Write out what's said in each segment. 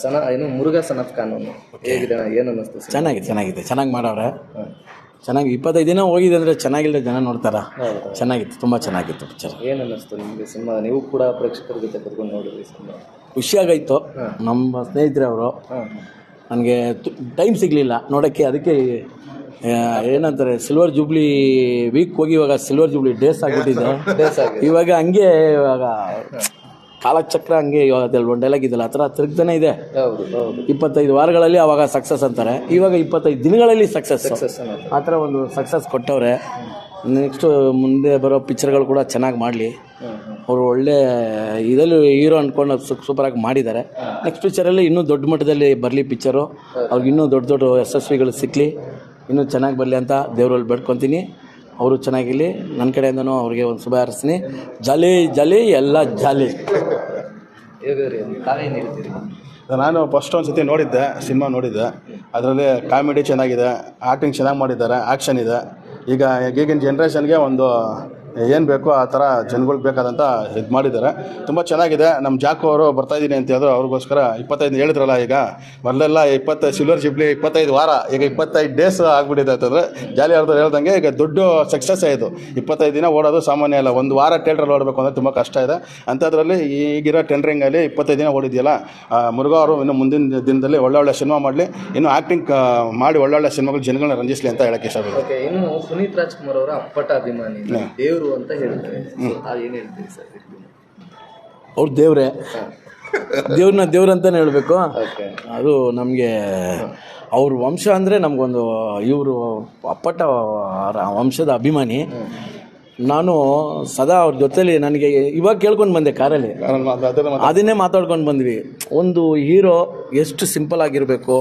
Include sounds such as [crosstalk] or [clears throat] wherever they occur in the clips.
ಸನ ಏನು Murugha son of ಕಾನೂನು ಹೇಗಿದೆ ಅಣ್ಣ? ಏನು ಅನ್ನಿಸ್ತು ಸರ್? ಚೆನ್ನಾಗಿದೆ ಚೆನ್ನಾಗಿದೆ. ಚೆನ್ನಾಗಿ ಮಾಡವ್ರೆ. ಚೆನ್ನಾಗಿ ಇಪ್ಪತ್ತೈದು ದಿನ ಹೋಗಿದೆ ಅಂದರೆ ಚೆನ್ನಾಗಿಲ್ಲದೆ ಜನ ನೋಡ್ತಾರ? ಚೆನ್ನಾಗಿತ್ತು ತುಂಬ ಚೆನ್ನಾಗಿತ್ತು ಪಿಕ್ಚರ್ ಏನು ಅನ್ನಿಸ್ತು ನಿಮಗೆ ಸಿನಿಮಾ? ನೀವು ಕೂಡ ಪ್ರೇಕ್ಷಕರ ಜೊತೆ ಕರ್ಕೊಂಡು ನೋಡಿದ್ರಿ ಸಿನಿಮಾ? ಖುಷಿಯಾಗಾಯಿತು. ನಮ್ಮ ಸ್ನೇಹಿತರವರು ನನಗೆ ಟೈಮ್ ಸಿಗಲಿಲ್ಲ. ನೋಡೋಕ್ಕೆ ಅದಕ್ಕೆ ಆ, ಏನಂತಾರೆ ಸಿಲ್ವರ್ ಜೂಬ್ಲಿ ವೀಕ್ ಹೋಗಿ ಇವಾಗ ಸಿಲ್ವರ್ ಜೂಬ್ಲಿ ಡೇಸ್ ಆಗಿಬಿಟ್ಟಿದೆ. ಇವಾಗ ಹಂಗೆ ಇವಾಗ ಕಾಲಚಕ್ರ ಹಂಗೆ ಒಂದು ಡೈಲಾಗ್ ಇದೆಯಲ್ಲ ಆ ಥರ ತಿರುಗ್ತಾನೆ ಇದೆ. ಇಪ್ಪತ್ತೈದು ವಾರಗಳಲ್ಲಿ ಅವಾಗ ಸಕ್ಸಸ್ ಅಂತಾರೆ. ಇವಾಗ ಇಪ್ಪತ್ತೈದು ದಿನಗಳಲ್ಲಿ ಸಕ್ಸಸ್ ಸಕ್ಸಸ್ ಆ ಥರ ಒಂದು ಸಕ್ಸಸ್ ಕೊಟ್ಟವ್ರೆ. ನೆಕ್ಸ್ಟು ಮುಂದೆ ಬರೋ ಪಿಕ್ಚರ್ಗಳು ಕೂಡ ಚೆನ್ನಾಗಿ ಮಾಡಲಿ. ಅವರು ಒಳ್ಳೆ ಇದರಲ್ಲಿ ಹೀರೋ ಅಂದ್ಕೊಂಡು ಸೂಪರಾಗಿ ಮಾಡಿದ್ದಾರೆ. ನೆಕ್ಸ್ಟ್ ಪಿಕ್ಚರಲ್ಲಿ ಇನ್ನೂ ದೊಡ್ಡ ಮಟ್ಟದಲ್ಲಿ ಬರಲಿ ಪಿಕ್ಚರು ಅವ್ರಿಗೆ ಇನ್ನೂ ದೊಡ್ಡ ದೊಡ್ಡ ಯಶಸ್ವಿಗಳು ಸಿಕ್ಕಲಿ ಇನ್ನೂ ಚೆನ್ನಾಗಿ ಬರಲಿ ಅಂತ ದೇವರಲ್ಲಿ ಬೇಡ್ಕೊತೀನಿ. ಅವರು ಚೆನ್ನಾಗಿರಲಿ. ನನ್ನ ಕಡೆಯಿಂದನೂ ಅವ್ರಿಗೆ ಒಂದು ಶುಭ ಹಾರಿಸ್ತೀನಿ. ಜಾಲಿ ಜಾಲಿ, ಎಲ್ಲ ಜಾಲಿ. ನಾನು ಫಸ್ಟ್ ಒಂದು ಸತಿ ನೋಡಿದ್ದೆ, ಸಿನಿಮಾ ನೋಡಿದ್ದೆ. ಅದರಲ್ಲಿ ಕಾಮಿಡಿ ಚೆನ್ನಾಗಿದೆ ಆ್ಯಕ್ಟಿಂಗ್ ಚೆನ್ನಾಗಿ ಮಾಡಿದ್ದಾರೆ ಆ್ಯಕ್ಷನ್ ಇದೆ. ಈಗ ಈಗಿನ ಜನ್ರೇಷನ್ಗೆ ಒಂದು ಏನು ಬೇಕೋ ಆ ಥರ ಜನಗಳಿಗೆ ಬೇಕಾದಂಥ ಇದು ಮಾಡಿದ್ದಾರೆ. ತುಂಬ ಚೆನ್ನಾಗಿದೆ. ನಮ್ಮ ಜಾಕು ಅವರು ಬರ್ತಾಯಿದ್ದೀನಿ ಅಂತ ಹೇಳಿದ್ರು. ಅವ್ರಿಗೋಸ್ಕರ ಇಪ್ಪತ್ತೈದು ಹೇಳಿದ್ರಲ್ಲ ಈಗ. ಮೊದಲೆಲ್ಲ ಇಪ್ಪತ್ತೈದು ಸಿಲ್ವರ್ ಜಿಬ್ಲಿ ಇಪ್ಪತ್ತೈದು ವಾರ ಈಗ ಇಪ್ಪತ್ತೈದು ಡೇಸ್ ಆಗಿಬಿಟ್ಟಿದೆ ಅಂತಂದರೆ ಜಾಲಿ ಅವ್ರದ್ದು ಹೇಳ್ದಂಗೆ ಈಗ ದೊಡ್ಡ ಸಕ್ಸಸ್ ಆಯಿತು. ಇಪ್ಪತ್ತೈದು ದಿನ ಓಡೋದು ಸಾಮಾನ್ಯ ಅಲ್ಲ. ಒಂದು ವಾರ ಟೆಂಡ್ರಲ್ಲಿ ಓಡಬೇಕು ಅಂದರೆ ತುಂಬ ಕಷ್ಟ ಇದೆ. ಅಂಥದ್ರಲ್ಲಿ ಈಗಿರೋ ಟೆಂಡ್ರಿಂಗಲ್ಲಿ ಇಪ್ಪತ್ತೈದು ದಿನ ಓಡಿದೆಯಲ್ಲ ಮುರುಘಾ ಅವರು ಇನ್ನು ಮುಂದಿನ ದಿನದಲ್ಲಿ ಒಳ್ಳೊಳ್ಳೆ ಸಿನಿಮಾ ಮಾಡಲಿ. ಇನ್ನು ಆ್ಯಕ್ಟಿಂಗ್ ಮಾಡಿ ಒಳ್ಳೊಳ್ಳೆ ಸಿನಿಮಾಗಳು ಜನಗಳನ್ನ ರಂಜಿಸಲಿ ಅಂತ ಹೇಳಕ್ಕೆ ಇಷ್ಟಪಡ್ತೀನಿ. ಇನ್ನು ಪುನೀತ್ ರಾಜ್ಕುಮಾರ್ ಅವರ ಅಪ್ಪಟ ಅಭಿಮಾನಿ. ದೇವರು ಅಂತ ಹೇಳ್ತಾರೆ. ತಾವು ಏನು ಹೇಳ್ತೀರಿ ಸರ್ ಅವ್ರು ದೇವ್ರೆ. ದೇವ್ರನ್ನ ದೇವ್ರಂತಾನೆ ಹೇಳಬೇಕು. ಓಕೆ. ಅದು ನಮಗೆ ಅವ್ರ ವಂಶ ಅಂದರೆ ನಮಗೊಂದು ಇವರು ಅಪ್ಪಟ ವಂಶದ ಅಭಿಮಾನಿ. ನಾನು ಸದಾ ಅವ್ರ ಜೊತೆಲಿ ನನಗೆ ಇವಾಗ ಕೇಳ್ಕೊಂಡು ಬಂದೆ ಕಾರಲ್ಲಿ. ಅದನ್ನು ಅದನ್ನೇ ಮಾತಾಡ್ಕೊಂಡು ಬಂದ್ವಿ. ಒಂದು ಹೀರೋ ಎಷ್ಟು ಸಿಂಪಲ್ ಆಗಿರಬೇಕು.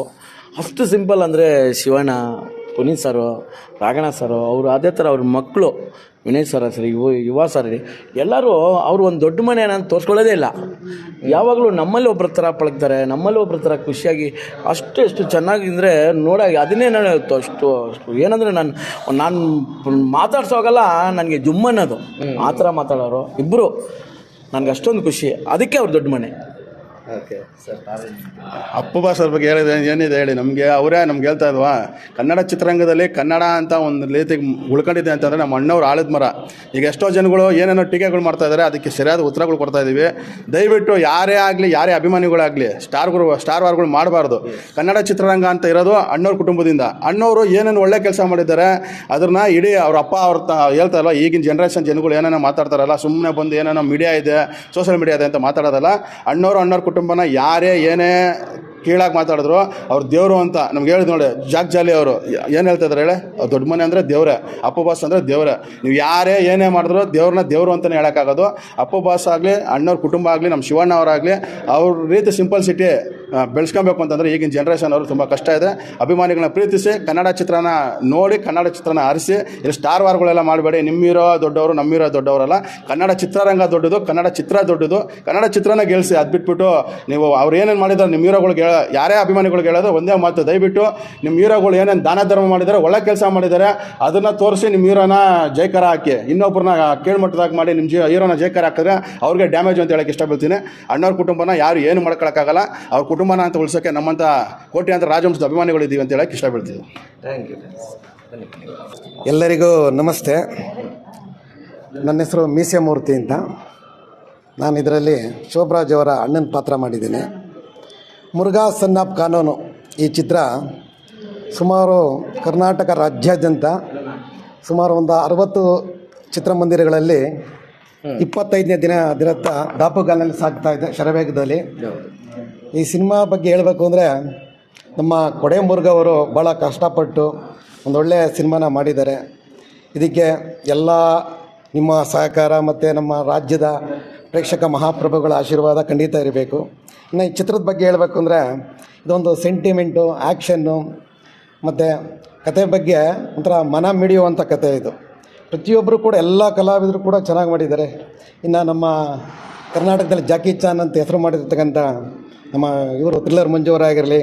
ಅಷ್ಟು ಸಿಂಪಲ್ ಅಂದರೆ ಶಿವಣ್ಣ ಪುನೀತ್ ಸರು ರಾಗಣ ಸರು ಅವರು ಅದೇ ಥರ ಅವ್ರ ಮಕ್ಕಳು ವಿನಯ್ ಸರ ಸರಿ ಯುವ ಯುವ ಸರ್ ಎಲ್ಲರೂ ಅವರು ಒಂದು ದೊಡ್ಡ ಮನೆ ನಾನು ತೋರಿಸ್ಕೊಳ್ಳೋದೇ ಇಲ್ಲ. ಯಾವಾಗಲೂ ನಮ್ಮಲ್ಲಿ ಒಬ್ಬರ ಥರ ಪಳಗ್ತಾರೆ ನಮ್ಮಲ್ಲಿ ಒಬ್ಬರ ಥರ ಖುಷಿಯಾಗಿ ಅಷ್ಟು ಎಷ್ಟು ಚೆನ್ನಾಗಿ ಅಂದರೆ ನೋಡಾಗಿ ಅದನ್ನೇ ನಾನು ಅಷ್ಟು ಅಷ್ಟು ಏನಂದರೆ ನಾನು ನಾನು ಮಾತಾಡ್ಸೋಗಲ್ಲ ನನಗೆ ಜುಮ್ಮನ್ನೋದು. ಆ ಥರ ಮಾತಾಡೋರು ಇಬ್ಬರು ನನಗೆ ಅಷ್ಟೊಂದು ಖುಷಿ. ಅದಕ್ಕೆ ಅವ್ರು ದೊಡ್ಡ ಮನೆ. ಓಕೆ ಸರ್ ಅಪ್ಪು ಬಾಸ್ ಅವ್ರ ಬಗ್ಗೆ ಹೇಳಿದ್ರೆ ಏನಿದೆ ಹೇಳಿ, ನಮಗೆ ಅವರೇ ನಮ್ಗೆ ಹೇಳ್ತಾ ಇದ್ವಾ, ಕನ್ನಡ ಚಿತ್ರರಂಗದಲ್ಲಿ ಕನ್ನಡ ಅಂತ ಒಂದು ರೀತಿಗೆ ಉಳ್ಕೊಂಡಿದೆ ಅಂತಂದರೆ ನಮ್ಮ ಅಣ್ಣವ್ರು ಆಳದ ಮರ. ಈಗ ಎಷ್ಟೋ ಜನಗಳು ಏನೇನೋ ಟೀಕೆಗಳು ಮಾಡ್ತಾ ಇದ್ದಾರೆ, ಅದಕ್ಕೆ ಸರಿಯಾದ ಉತ್ತರಗಳು ಕೊಡ್ತಾ ಇದ್ದೀವಿ ದಯವಿಟ್ಟು ಯಾರೇ ಆಗಲಿ, ಯಾರೇ ಅಭಿಮಾನಿಗಳಾಗಲಿ ಸ್ಟಾರ್ಗಳು ಸ್ಟಾರ್ ವಾರ್ಗಳು ಮಾಡಬಾರ್ದು. ಕನ್ನಡ ಚಿತ್ರರಂಗ ಅಂತ ಇರೋದು ಅಣ್ಣವ್ರ ಕುಟುಂಬದಿಂದ. ಅಣ್ಣವರು ಏನೇನು ಒಳ್ಳೆ ಕೆಲಸ ಮಾಡಿದ್ದಾರೆ ಅದನ್ನ ಇಡೀ ಅವ್ರ ಅಪ್ಪ ಅವ್ರ ತ, ಹೇಳ್ತಾ ಇಲ್ಲ ಈಗಿನ ಜನ್ರೇಷನ್ ಜನಗಳು ಏನೇನೋ ಮಾತಾಡ್ತಾರಲ್ಲ ಸುಮ್ಮನೆ ಬಂದು ಏನೇನೋ ಮೀಡಿಯಾ ಇದೆ ಸೋಷಿಯಲ್ ಮೀಡಿಯಾ ಇದೆ ಅಂತ ಮಾತಾಡೋದಲ್ಲ, ಅಣ್ಣವರು ಅಣ್ಣವ್ರ ಕುಟುಂಬನ ಯಾರೇ ಏನೇ ಕೀಳಾಗಿ ಮಾತಾಡಿದ್ರು, ಅವ್ರು ದೇವರು ಅಂತ ನಮ್ಗೆ ಹೇಳಿದ್ ನೋಡಿ, ಜಾಕ್ ಜಾಲಿ ಅವರು. ಏನು ಹೇಳ್ತಾ ಇದ್ದಾರೆ ಹೇಳಿ? ದೊಡ್ಡ ಮನೆ ಅಂದರೆ ದೇವರೇ, ಅಪ್ಪು ಬಾಸ್ ಅಂದರೆ ದೇವರೇ. ನೀವು ಯಾರೇ ಏನೇ ಮಾಡಿದ್ರು ದೇವ್ರನ್ನ ದೇವರು ಅಂತಲೇ ಹೇಳೋಕ್ಕಾಗೋದು. ಅಪ್ಪು ಬಾಸ್ ಆಗಲಿ, ಅಣ್ಣವ್ರ ಕುಟುಂಬ ಆಗಲಿ ನಮ್ಮ ಶಿವಣ್ಣ ಅವರಾಗಲಿ ಅವ್ರ ರೀತಿ ಸಿಂಪಲ್ ಸಿಟಿ ಬೆಳೆಸ್ಕೊಬೇಕು ಅಂತಂದರೆ ಈಗಿನ ಜನ್ರೇಷನ್ ಅವರು ತುಂಬ ಕಷ್ಟ ಇದೆ. ಅಭಿಮಾನಿಗಳನ್ನ ಪ್ರೀತಿಸಿ, ಕನ್ನಡ ಚಿತ್ರನ ನೋಡಿ, ಕನ್ನಡ ಚಿತ್ರನ ಆರಿಸಿ, ಇಲ್ಲಿ ಸ್ಟಾರ್ ವಾರ್ಗಳೆಲ್ಲ ಮಾಡಬೇಡಿ. ನಿಮ್ಮಿರೋ ದೊಡ್ಡವರು ನಮ್ಮಿರೋ ದೊಡ್ಡವರಲ್ಲ. ಕನ್ನಡ ಚಿತ್ರರಂಗ ದೊಡ್ಡದು, ಕನ್ನಡ ಚಿತ್ರ ದೊಡ್ಡದು. ಕನ್ನಡ ಚಿತ್ರನ ಗೆಲ್ಲಿಸಿ ಅದು ಬಿಟ್ಬಿಟ್ಟು ನೀವು ಅವ್ರು ಏನೇನು ಮಾಡಿದ್ರು ನಿಮ್ಮ ಹೀರೋಗಳಿಗೆ ಯಾರೇ ಅಭಿಮಾನಿಗಳಿಗೆ ಹೇಳೋದು ಒಂದೇ ಮಾತು. ದಯವಿಟ್ಟು ನಿಮ್ಮ ಹೀರೋಗಳು ಏನೇನು ದಾನ ಧರ್ಮ ಮಾಡಿದ್ದಾರೆ, ಒಳ್ಳೆ ಕೆಲಸ ಮಾಡಿದ್ದಾರೆ, ಅದನ್ನು ತೋರಿಸಿ ನಿಮ್ಮ ಹೀರೋನ ಜೈಕಾರ ಹಾಕಿ. ಇನ್ನೊಬ್ಬರನ್ನ ಕೇಳ್ಮಟ್ಟದಾಗ ಮಾಡಿ ನಿಮ್ಮ ಜೀ, ಹೀರೋನ ಜೈಕಾರ ಹಾಕಿದ್ರೆ ಅವ್ರಿಗೆ ಡ್ಯಾಮೇಜ್ ಅಂತ ಹೇಳಕ್ಕೆ ಇಷ್ಟಪಡ್ತೀನಿ. ಅಣ್ಣವ್ರ ಕುಟುಂಬನ ಯಾರು ಏನು ಮಾಡ್ಕೊಳಕ್ಕಾಗಲ್ಲ ಅವ್ರ ಕುಟುಂಬನ ಅಂತ ಉಳಿಸೋಕ್ಕೆ ನಮ್ಮಂಥ ಕೋಟ್ಯಾಂತರ ರಾಜವಂಶದ ಅಭಿಮಾನಿಗಳು ಇದ್ದೀವಿ ಅಂತ ಹೇಳಕ್ಕೆ ಇಷ್ಟಪಡ್ತೀವಿ ಥ್ಯಾಂಕ್ ಯು ಎಲ್ಲರಿಗೂ ನಮಸ್ತೆ. ನನ್ನ ಹೆಸರು ಮೀಸೆ ಮೂರ್ತಿ ಅಂತ. ನಾನು ಇದರಲ್ಲಿ ಶೋಭರಾಜ್ ಅವರ ಅಣ್ಣನ ಪಾತ್ರ ಮಾಡಿದ್ದೀನಿ. ಮುರುಘಾ ಸನ್ನಾಪ್ ಆಫ್ ಕಾನೂನು ಈ ಚಿತ್ರ ಸುಮಾರು ಕರ್ನಾಟಕ ರಾಜ್ಯಾದ್ಯಂತ ಸುಮಾರು ಒಂದು ಅರವತ್ತು ಚಿತ್ರಮಂದಿರಗಳಲ್ಲಿ ಇಪ್ಪತ್ತೈದನೇ ದಿನ ದಿನತ್ತ ದಾಪುಗಾಲಲ್ಲಿ ಸಾಗ್ತಾ ಇದೆ ಶರವೇಗದಲ್ಲಿ. ಈ ಸಿನಿಮಾ ಬಗ್ಗೆ ಹೇಳಬೇಕು ಅಂದರೆ ನಮ್ಮ ಕೊಡೆ ಅವರು ಭಾಳ ಕಷ್ಟಪಟ್ಟು ಒಂದೊಳ್ಳೆಯ ಸಿನಿಮಾನ ಮಾಡಿದ್ದಾರೆ. ಇದಕ್ಕೆ ಎಲ್ಲ ನಿಮ್ಮ ಸಹಕಾರ ಮತ್ತು ನಮ್ಮ ರಾಜ್ಯದ ಪ್ರೇಕ್ಷಕ ಮಹಾಪ್ರಭುಗಳ ಆಶೀರ್ವಾದ ಖಂಡಿತ ಇರಬೇಕು. ಇನ್ನು ಈ ಚಿತ್ರದ ಬಗ್ಗೆ ಹೇಳಬೇಕು ಅಂದರೆ ಇದೊಂದು ಸೆಂಟಿಮೆಂಟು, ಆ್ಯಕ್ಷನ್ನು ಮತ್ತು ಕತೆ ಬಗ್ಗೆ ಒಂಥರ ಮನ ಮಿಡಿಯುವಂಥ ಕತೆ ಇದು. ಪ್ರತಿಯೊಬ್ಬರು ಕೂಡ ಎಲ್ಲ ಕಲಾವಿದರು ಕೂಡ ಚೆನ್ನಾಗಿ ಮಾಡಿದ್ದಾರೆ. ಇನ್ನು ನಮ್ಮ ಕರ್ನಾಟಕದಲ್ಲಿ ಜಾಕಿ ಚಾನ್ ಅಂತ ಹೆಸರು ಮಾಡಿರ್ತಕ್ಕಂಥ ನಮ್ಮ ಇವರು ಥ್ರಿಲ್ಲರ್ ಮಂಜುವರಾಗಿರಲಿ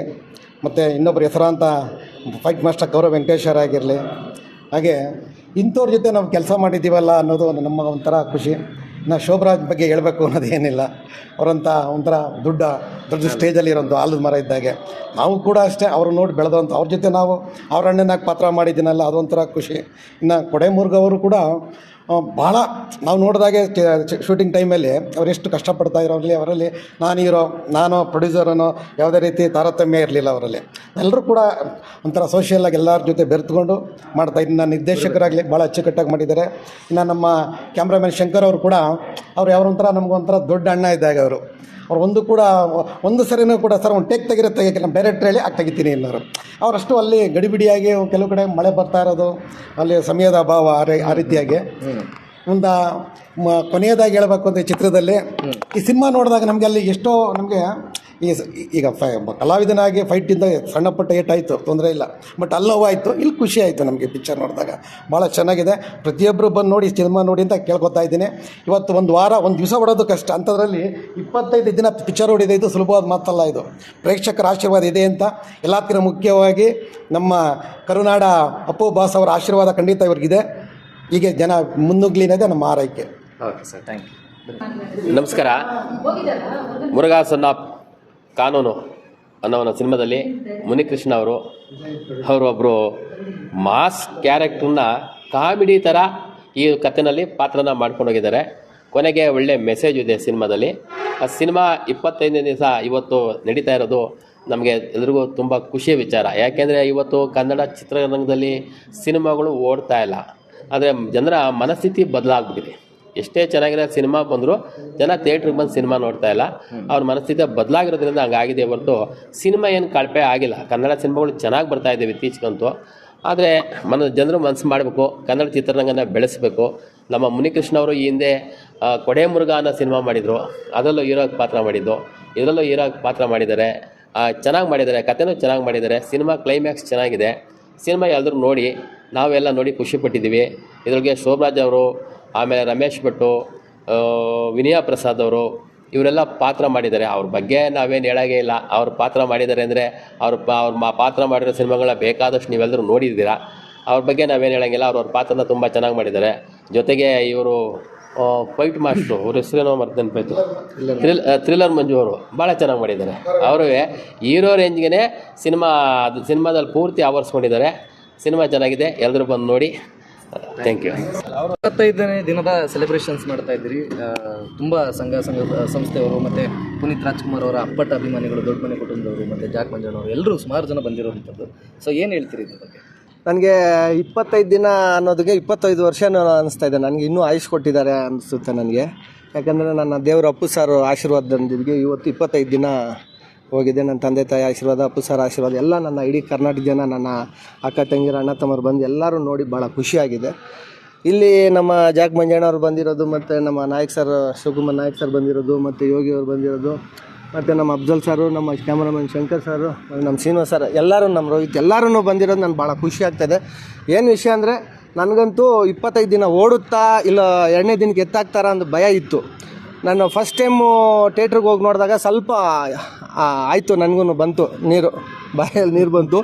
ಮತ್ತು ಇನ್ನೊಬ್ಬರು ಹೆಸರಾಂತ ಫೈಟ್ ಮಾಸ್ಟರ್ ಗೌರವ್ ವೆಂಕಟೇಶ್ವರ ಆಗಿರಲಿ. ಹಾಗೆ ಇಂಥವ್ರ ಜೊತೆ ನಾವು ಕೆಲಸ ಮಾಡಿದ್ದೀವಲ್ಲ ಅನ್ನೋದು ಒಂದು ನಮ್ಮ ಒಂಥರ ಖುಷಿ. ನಾ ಶೋಭರಾಜ್ ಬಗ್ಗೆ ಹೇಳಬೇಕು ಅನ್ನೋದೇನಿಲ್ಲ ಅವರಂಥ ಒಂಥರ ದೊಡ್ಡ ದೊಡ್ಡ ಸ್ಟೇಜಲ್ಲಿ ಇರೋದು ಆಲದ ಮರ ಇದ್ದಾಗೆ. ನಾವು ಕೂಡ ಅಷ್ಟೇ, ಅವ್ರು ನೋಡಿ ಬೆಳೆದಂಥ ಅವ್ರ ಜೊತೆ ನಾವು, ಅವ್ರ ಅಣ್ಣನಾಗಿ ಪಾತ್ರ ಮಾಡಿದ್ದೀನಲ್ಲ, ಅದೊಂಥರ ಖುಷಿ. ಇನ್ನು ಕೊಡೆಮುರ್ಗ ಅವರು ಕೂಡ ಭಾಳ ನಾವು ನೋಡಿದಾಗೆ ಶೂಟಿಂಗ್ ಟೈಮಲ್ಲಿ ಅವ್ರು ಎಷ್ಟು ಕಷ್ಟಪಡ್ತಾ ಇರೋರಲ್ಲಿ, ಅವರಲ್ಲಿ ನಾನು ನಾನು ಪ್ರೊಡ್ಯೂಸರನೋ ಯಾವುದೇ ರೀತಿ ತಾರತಮ್ಯ ಇರಲಿಲ್ಲ ಅವರಲ್ಲಿ. ಎಲ್ಲರೂ ಕೂಡ ಒಂಥರ ಸೋಷಿಯಲ್ಲಾಗಿ ಎಲ್ಲರ ಜೊತೆ ಬೆರೆತುಕೊಂಡು ಮಾಡ್ತಾ ಇನ್ನು ನಿರ್ದೇಶಕರಾಗಲಿ ಭಾಳ ಅಚ್ಚುಕಟ್ಟಾಗಿ ಮಾಡಿದ್ದಾರೆ. ಇನ್ನು ನಮ್ಮ ಕ್ಯಾಮ್ರಾಮನ್ ಶಂಕರ್ ಅವರು ಕೂಡ, ಅವ್ರು ಯಾವ ಒಂಥರ ನಮಗೊಂಥರ ದೊಡ್ಡ ಅಣ್ಣ ಇದ್ದಾಗ ಅವರು. ಅವ್ರು ಒಂದು ಕೂಡ ಒಂದು ಸರಿನೂ ಕೂಡ ಸರ್ ಒಂದು ಟೇಕ್ ತೆಗಿರೋ ತೆಗಿಯೋಕ್ಕೆ ನಾನು ಡೈರೆಕ್ಟ್ರ್ ಹೇಳಿ ಆಗ ತೆಗಿತೀನಿ ಅನ್ನೋರು ಅವರಷ್ಟು ಅಲ್ಲಿ ಗಡಿಬಿಡಿಯಾಗಿ ಕೆಲವು ಕಡೆ ಮಳೆ ಬರ್ತಾ ಇರೋದು ಅಲ್ಲಿ ಸಮಯದ ಅಭಾವ ಆ ರೀ- ಆ ರೀತಿಯಾಗಿ. ಒಂದು ಮ- ಕೊನೆಯದಾಗಿ ಹೇಳ್ಬೇಕು ಈ ಚಿತ್ರದಲ್ಲಿ. ಈ ಸಿನಿಮಾ ನೋಡಿದಾಗ ನಮಗೆ ಅಲ್ಲಿ ಎಷ್ಟೋ ನಮಗೆ ಈ ಸ- ಈಗ ಫೈ ಕಲಾವಿದನಾಗಿ ಫೈಟಿಂದ ಸಣ್ಣ ಪುಟ್ಟ ಏಟಾಯಿತು, ತೊಂದರೆ ಇಲ್ಲ. ಬಟ್ ಅಲ್ಲಿ ನೋವಾಯಿತು ಇಲ್ಲಿ ಖುಷಿ ಆಯಿತು ನಮಗೆ ಪಿಕ್ಚರ್ ನೋಡಿದಾಗ. ಭಾಳ ಚೆನ್ನಾಗಿದೆ. ಪ್ರತಿಯೊಬ್ಬರು ಬಂದು ನೋಡಿ ಸಿನಿಮಾ ನೋಡಿ ಅಂತ ಕೇಳ್ಕೊತಾ ಇದ್ದೀನಿ. ಇವತ್ತು ಒಂದು ವಾರ, ಒಂದು ದಿವಸ ಹೊಡೋದು ಕಷ್ಟ. ಅಂಥದ್ರಲ್ಲಿ ಇಪ್ಪತ್ತೈದು ದಿನ ಪಿಕ್ಚರ್ ಹೊಡಿದೆ ಇದು ಸುಲಭವಾದ ಮಾತಲ್ಲ ಇದು. ಪ್ರೇಕ್ಷಕರ ಆಶೀರ್ವಾದ ಇದೆ ಅಂತ. ಎಲ್ಲದಕ್ಕಿಂತ ಮುಖ್ಯವಾಗಿ ನಮ್ಮ ಕರುನಾಡ ಅಪ್ಪು ಬಾಸ್ ಅವರ ಆಶೀರ್ವಾದ ಖಂಡಿತ ಇವ್ರಿಗಿದೆ. ಹೀಗೆ ಜನ ಮುನ್ನುಗ್ಲಿನದೇ ನಮ್ಮ ಆರೈಕೆ ಓಕೆ ಸರ್ ಥ್ಯಾಂಕ್ ಯು ನಮಸ್ಕಾರ. ಮುರುಘಾ ಕಾನೂನು ಅನ್ನೋ ಒಂದು ಸಿನಿಮಾದಲ್ಲಿ ಮುನಿಕೃಷ್ಣ ಅವರು ಅವರು ಒಬ್ಬರು ಮಾಸ್ ಕ್ಯಾರೆಕ್ಟ್ರನ್ನ ಕಾಮಿಡಿ ಥರ ಈ ಕಥೆನಲ್ಲಿ ಪಾತ್ರನ ಮಾಡ್ಕೊಂಡು ಹೋಗಿದ್ದಾರೆ ಕೊನೆಗೆ ಒಳ್ಳೆ ಮೆಸೇಜ್ ಇದೆ ಸಿನಿಮಾದಲ್ಲಿ. ಆ ಸಿನಿಮಾ ಇಪ್ಪತ್ತೈದನೇ ದಿವಸ ಇವತ್ತು ನಡೀತಾ ಇರೋದು ನಮಗೆ ಎಲ್ರಿಗೂ ತುಂಬ ಖುಷಿಯ ವಿಚಾರ. ಯಾಕೆಂದರೆ ಇವತ್ತು ಕನ್ನಡ ಚಿತ್ರರಂಗದಲ್ಲಿ ಸಿನಿಮಾಗಳು ಓಡ್ತಾ ಇಲ್ಲ. ಆದರೆ ಜನರ ಮನಸ್ಥಿತಿ ಬದಲಾಗ್ಬಿಟ್ಟಿದೆ. ಎಷ್ಟೇ ಚೆನ್ನಾಗಿರೋ ಸಿನಿಮಾ ಬಂದರೂ ಜನ ಥಿಯೇಟ್ರಿಗೆ ಬಂದು ಸಿನಿಮಾ ನೋಡ್ತಾ ಇಲ್ಲ. ಅವ್ರ ಮನಸ್ಥಿತಿ ಬದಲಾಗಿರೋದ್ರಿಂದ ಹಂಗಾಗಿದೆ ಹೊರತು ಸಿನಿಮಾ ಏನು ಕಳಪೆ ಆಗಿಲ್ಲ. ಕನ್ನಡ ಸಿನಿಮಾಗಳು ಚೆನ್ನಾಗಿ ಬರ್ತಾ ಇದ್ದಾವೆ ಇತ್ತೀಚೆಗಂತೂ. ಆದರೆ ಮನ ಜನರು ಮನಸ್ಸು ಮಾಡಬೇಕು ಕನ್ನಡ ಚಿತ್ರರಂಗನ ಬೆಳೆಸಬೇಕು. ನಮ್ಮ ಮುನಿಕೃಷ್ಣ ಅವರು ಈ ಹಿಂದೆ ಆ, ಕೊಡೆ ಮುರುಘ ಅನ್ನೋ ಸಿನಿಮಾ ಮಾಡಿದರು. ಅದರಲ್ಲೂ ಹೀರೋ ಪಾತ್ರ ಮಾಡಿದ್ದು. ಇದರಲ್ಲೂ ಹೀರೋ ಪಾತ್ರ ಮಾಡಿದ್ದಾರೆ. ಚೆನ್ನಾಗಿ ಮಾಡಿದ್ದಾರೆ. ಕಥೆನೂ ಚೆನ್ನಾಗಿ ಮಾಡಿದ್ದಾರೆ. ಸಿನಿಮಾ ಕ್ಲೈಮ್ಯಾಕ್ಸ್ ಚೆನ್ನಾಗಿದೆ. ಸಿನಿಮಾ ಎಲ್ಲರೂ ನೋಡಿ ನಾವೆಲ್ಲ ನೋಡಿ ಖುಷಿಪಟ್ಟಿದ್ದೀವಿ ಇದ್ರೊಳಗೆ ಶೋಭರಾಜ್ ಅವರು ಆಮೇಲೆ ರಮೇಶ್ ಭಟ್ಟು ವಿನಯ ಪ್ರಸಾದ್ ಅವರು, ಇವರೆಲ್ಲ ಪಾತ್ರ ಮಾಡಿದ್ದಾರೆ. ಅವ್ರ ಬಗ್ಗೆ ನಾವೇನು ಹೇಳೋಂಗೇ ಇಲ್ಲ. ಅವ್ರು ಪಾತ್ರ ಮಾಡಿದ್ದಾರೆ ಅಂದರೆ ಅವ್ರ ಅವ್ರ ಮಾ, ಪಾತ್ರ ಮಾಡಿರೋ ಸಿನಿಮಾಗಳ ಬೇಕಾದಷ್ಟು ನೀವೆಲ್ಲರೂ ನೋಡಿದ್ದೀರಾ? ಅವ್ರ ಬಗ್ಗೆ ನಾವೇನು ಹೇಳೋಂಗಿಲ್ಲ. ಅವ್ರ ಅವ್ರ ಪಾತ್ರನ ತುಂಬ ಚೆನ್ನಾಗಿ ಮಾಡಿದ್ದಾರೆ. ಜೊತೆಗೆ ಇವರು ಫೈಟ್ ಮಾಸ್ಟ್ರು, ಅವ್ರ ಹೆಸರೇನೋ ಮರ್ತೇನೆ ಪೈತು ಥ್ರಿಲ್ ಥ್ರಿಲ್ಲರ್ ಮಂಜು ಅವರು ಭಾಳ ಚೆನ್ನಾಗಿ ಮಾಡಿದ್ದಾರೆ. ಅವರು ಹೀರೋ ರೇಂಜ್ಗೆ ಸಿನಿಮಾ, ಅದು ಸಿನಿಮಾದಲ್ಲಿ ಪೂರ್ತಿ ಆವರಿಸ್ಕೊಂಡಿದ್ದಾರೆ. ಸಿನಿಮಾ ಚೆನ್ನಾಗಿದೆ. ಎಲ್ಲರೂ ಬಂದು ನೋಡಿ. ಥ್ಯಾಂಕ್ ಯು ಇಪ್ಪತ್ತೈದನೇ ದಿನದ ಸೆಲೆಬ್ರೇಷನ್ಸ್ ಮಾಡ್ತಾ ಇದ್ದೀರಿ. ತುಂಬ ಸಂಘ ಸಂಘ ಸಂಸ್ಥೆಯವರು ಮತ್ತೆ ಪುನೀತ್ ರಾಜ್ಕುಮಾರ್ ಅವರ ಅಪ್ಪಟ ಅಭಿಮಾನಿಗಳು ದೊಡ್ಡ ಮನೆ ಕುಟುಂಬದವರು ಮತ್ತೆ ಜಾಕ್ ಮಂಜಣ್ಣವರು ಎಲ್ಲರೂ ಸುಮಾರು ಜನ ಬಂದಿರುವಂಥದ್ದು. ಸೊ ಏನು ಹೇಳ್ತೀರಿ ಇದ್ರ ಬಗ್ಗೆ? ನನಗೆ ಇಪ್ಪತ್ತೈದು ದಿನ ಅನ್ನೋದಕ್ಕೆ ಇಪ್ಪತ್ತೈದು ವರ್ಷ ಅನ್ನಿಸ್ತಾ ಇದೆ. ನನಗೆ ಇನ್ನೂ ಆಯುಷ್ ಕೊಟ್ಟಿದ್ದಾರೆ ಅನಿಸುತ್ತೆ ನನಗೆ. ಯಾಕಂದರೆ ನನ್ನ ದೇವರ ಅಪ್ಪು ಸರ್ ಆಶೀರ್ವಾದದೊಂದಿಗೆ ಇವತ್ತು ಇಪ್ಪತ್ತೈದು ದಿನ ಹೋಗಿದೆ ನನ್ನ ತಂದೆ, ತಾಯಿ ಆಶೀರ್ವಾದ ಅಪ್ಪು ಸರ್ ಆಶೀರ್ವಾದ, ಎಲ್ಲ ನನ್ನ ಇಡೀ ಕರ್ನಾಟಕ ಜನ, ನನ್ನ ಅಕ್ಕ ತಂಗಿರ ಅಣ್ಣ, ತಮ್ಮರು ಬಂದು ಎಲ್ಲರೂ ನೋಡಿ ಭಾಳ ಖುಷಿಯಾಗಿದೆ. ಇಲ್ಲಿ ನಮ್ಮ ಜಾಕ್ ಮಂಜಣ್ಣವ್ರು ಬಂದಿರೋದು, ಮತ್ತು ನಮ್ಮ ನಾಯಕ್ ಸರ್, ಶಿವಕುಮಾರ್ ನಾಯಕ್ ಸರ್ ಬಂದಿರೋದು, ಮತ್ತು ಯೋಗಿ ಅವರು ಬಂದಿರೋದು, ಮತ್ತು ನಮ್ಮ ಅಫ್ಜಲ್ ಸರು, ನಮ್ಮ ಕ್ಯಾಮ್ರಾಮನ್ ಶಂಕರ್ ಸರು ನಮ್ಮ ಶ್ರೀನಿವಾಸ್ ಸರ್, ಎಲ್ಲರೂ ನಮ್ಮ ರೋಹಿತ್ ಎಲ್ಲರೂ ಬಂದಿರೋದು ನಾನು ಭಾಳ ಖುಷಿ ಆಗ್ತದೆ. ಏನು ವಿಷಯ ಅಂದರೆ, ನನಗಂತೂ ಇಪ್ಪತ್ತೈದು ದಿನ ಓಡುತ್ತಾ, ಇಲ್ಲ ಎರಡನೇ ದಿನಕ್ಕೆ ಎತ್ತಾಗ್ತಾರ ಅಂತ ಭಯ ಇತ್ತು. ನಾನು ಫಸ್ಟ್ ಟೈಮು ಥಿಯೇಟ್ರಿಗೆ ಹೋಗಿ ನೋಡಿದಾಗ ಸ್ವಲ್ಪ ಆಯಿತು ನನಗೂ ಬಂತು ನೀರು, ಬಾಯಲ್ಲಿ ನೀರು ಬಂತು.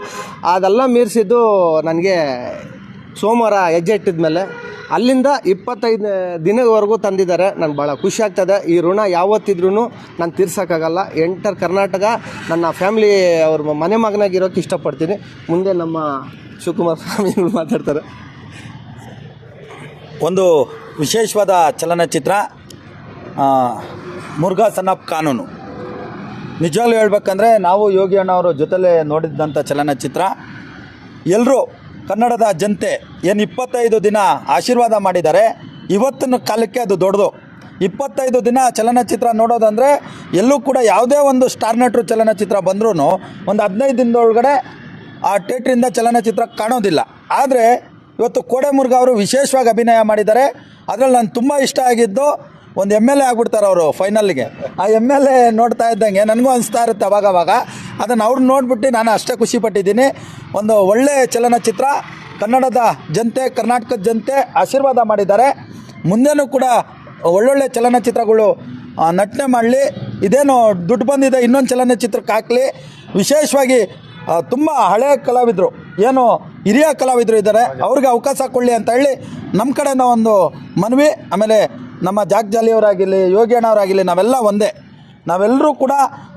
ಅದೆಲ್ಲ ಮೀರಿಸಿದ್ದು ನನಗೆ ಸೋಮವಾರ ಹೆಜ್ಜೆ ಇಟ್ಟಿದ ಮೇಲೆ ಅಲ್ಲಿಂದ ಇಪ್ಪತ್ತೈದು ದಿನದವರೆಗೂ ತಂದಿದ್ದಾರೆ. ನಾನು ಭಾಳ ಖುಷಿ ಆಗ್ತದೆ. ಈ ಋಣ ಯಾವತ್ತಿದ್ರೂ ನಾನು ತೀರ್ಸೋಕ್ಕಾಗಲ್ಲ. ಎಂಟರ್ ಕರ್ನಾಟಕ, ನನ್ನ ಫ್ಯಾಮಿಲಿ ಅವ್ರ ಮನೆ ಮಗನಾಗಿರೋಕ್ಕೆ ಇಷ್ಟಪಡ್ತೀನಿ. ಮುಂದೆ ನಮ್ಮ ಶಿವಕುಮಾರ್ ಸ್ವಾಮಿಗಳು ಮಾತಾಡ್ತಾರೆ. ಒಂದು ವಿಶೇಷವಾದ ಚಲನಚಿತ್ರ. ಮುರುಘಾ ಸನ್ ಕಾನೂನು. ನಿಜವಾಗ್ಲೂ ಹೇಳ್ಬೇಕಂದ್ರೆ ನಾವು ಯೋಗಿ ಅಣ್ಣವರ ಜೊತೆಲೇ ನೋಡಿದ್ದಂಥ ಚಲನಚಿತ್ರ. ಎಲ್ಲರೂ ಕನ್ನಡದ ಜನತೆ ಏನು ಇಪ್ಪತ್ತೈದು ದಿನ ಆಶೀರ್ವಾದ ಮಾಡಿದ್ದಾರೆ, ಇವತ್ತಿನ ಕಾಲಕ್ಕೆ ಅದು ದೊಡ್ಡದು. ಇಪ್ಪತ್ತೈದು ದಿನ ಚಲನಚಿತ್ರ ನೋಡೋದಂದರೆ ಎಲ್ಲೂ ಕೂಡ ಯಾವುದೇ ಒಂದು ಸ್ಟಾರ್ ನಟರು ಚಲನಚಿತ್ರ ಬಂದ್ರೂ ಒಂದು ಹದಿನೈದು ದಿನದೊಳಗಡೆ ಆ ಥಿಯೇಟ್ರಿಂದ ಚಲನಚಿತ್ರ ಕಾಣೋದಿಲ್ಲ. ಆದರೆ ಇವತ್ತು ಕೋಡೆಮುರ್ಗ ಅವರು ವಿಶೇಷವಾಗಿ ಅಭಿನಯ ಮಾಡಿದ್ದಾರೆ. ಅದರಲ್ಲಿ ನಾನು ತುಂಬ ಇಷ್ಟ ಆಗಿದ್ದು ಒಂದು ಎಂ ಎಲ್ ಎ ಆಗ್ಬಿಡ್ತಾರೆ ಅವರು ಫೈನಲ್ಗೆ ಆ ಎಂ ಎಲ್ ಎ ನೋಡ್ತಾ ಇದ್ದಂಗೆ ನನಗೂ ಅನಿಸ್ತಾ ಇರುತ್ತೆ ಅವಾಗ ಅವಾಗ. ಅದನ್ನು ಅವ್ರನ್ನ ನೋಡ್ಬಿಟ್ಟು ನಾನು ಅಷ್ಟೇ ಖುಷಿಪಟ್ಟಿದ್ದೀನಿ ಒಂದು ಒಳ್ಳೆಯ ಚಲನಚಿತ್ರ, ಕನ್ನಡದ ಜನತೆ, ಕರ್ನಾಟಕದ ಜನತೆ ಆಶೀರ್ವಾದ ಮಾಡಿದ್ದಾರೆ. ಮುಂದೆನೂ ಕೂಡ ಒಳ್ಳೊಳ್ಳೆ ಚಲನಚಿತ್ರಗಳು ನಟನೆ ಮಾಡಲಿ. ಇದೇನು ದುಡ್ಡು ಬಂದಿದೆ, ಇನ್ನೊಂದು ಚಲನಚಿತ್ರಕ್ಕೆ ಹಾಕಲಿ. ವಿಶೇಷವಾಗಿ ತುಂಬ ಹಳೆಯ ಕಲಾವಿದರು. ಏನು ಹಿರಿಯ ಕಲಾವಿದರು ಇದ್ದಾರೆ. ಅವ್ರಿಗೆ ಅವಕಾಶ ಕೊಡಲಿ ಅಂತ ಹೇಳಿ ನಮ್ಮ ಕಡೆಯಿಂದ ಒಂದು ಮನವಿ, ಆಮೇಲೆ ನಮ್ಮ ಜಾಕ್ ಜಾಲಿಯವರಾಗಿರಲಿ ಯೋಗಿ ಅಣ್ಣವರಾಗಿರಲಿ ನಾವೆಲ್ಲ ಒಂದೇ. ನಾವೆಲ್ಲರೂ ಕೂಡ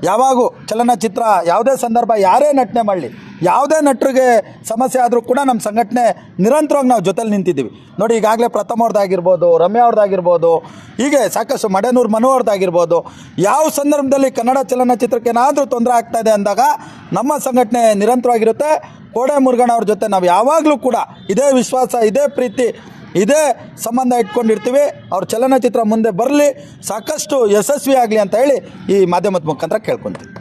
ಯಾವಾಗೂ ಚಲನಚಿತ್ರ ಯಾವುದೇ ಸಂದರ್ಭ ಯಾರೇ ನಟನೆ ಮಾಡಲಿ, ಯಾವುದೇ ನಟರಿಗೆ ಸಮಸ್ಯೆ ಆದರೂ ಕೂಡ ನಮ್ಮ ಸಂಘಟನೆ ನಿರಂತರವಾಗಿ ನಾವು ಜೊತೆಲಿ ನಿಂತಿದ್ದೀವಿ. ನೋಡಿ, ಈಗಾಗಲೇ ಪ್ರಥಮ ಅವ್ರದ್ದಾಗಿರ್ಬೋದು, ರಮ್ಯಾ ಅವ್ರದ್ದಾಗಿರ್ಬೋದು, ಹೀಗೆ ಸಾಕಷ್ಟು ಮಡನೂರು ಮನು ಅವ್ರದ್ದಾಗಿರ್ಬೋದು, ಯಾವ ಸಂದರ್ಭದಲ್ಲಿ ಕನ್ನಡ ಚಲನಚಿತ್ರಕ್ಕೆ ಏನಾದರೂ ತೊಂದರೆ ಆಗ್ತಾ ಇದೆ ಅಂದಾಗ ನಮ್ಮ ಸಂಘಟನೆ ನಿರಂತರವಾಗಿರುತ್ತೆ. ಕೋಡೆ ಮುರುಗಣ್ಣ ಅವ್ರ ಜೊತೆ ನಾವು ಯಾವಾಗಲೂ ಕೂಡ ಇದೇ ವಿಶ್ವಾಸ, ಇದೇ ಪ್ರೀತಿ ಇದೇ ಸಂಬಂಧ ಇಟ್ಕೊಂಡಿರ್ತೀವಿ. ಅವ್ರ ಚಲನಚಿತ್ರ ಮುಂದೆ ಬರಲಿ, ಸಾಕಷ್ಟು ಯಶಸ್ವಿ ಆಗಲಿ ಅಂತ ಹೇಳಿ ಈ ಮಾಧ್ಯಮದ ಮುಖಾಂತರ ಕೇಳ್ಕೊತೀನಿ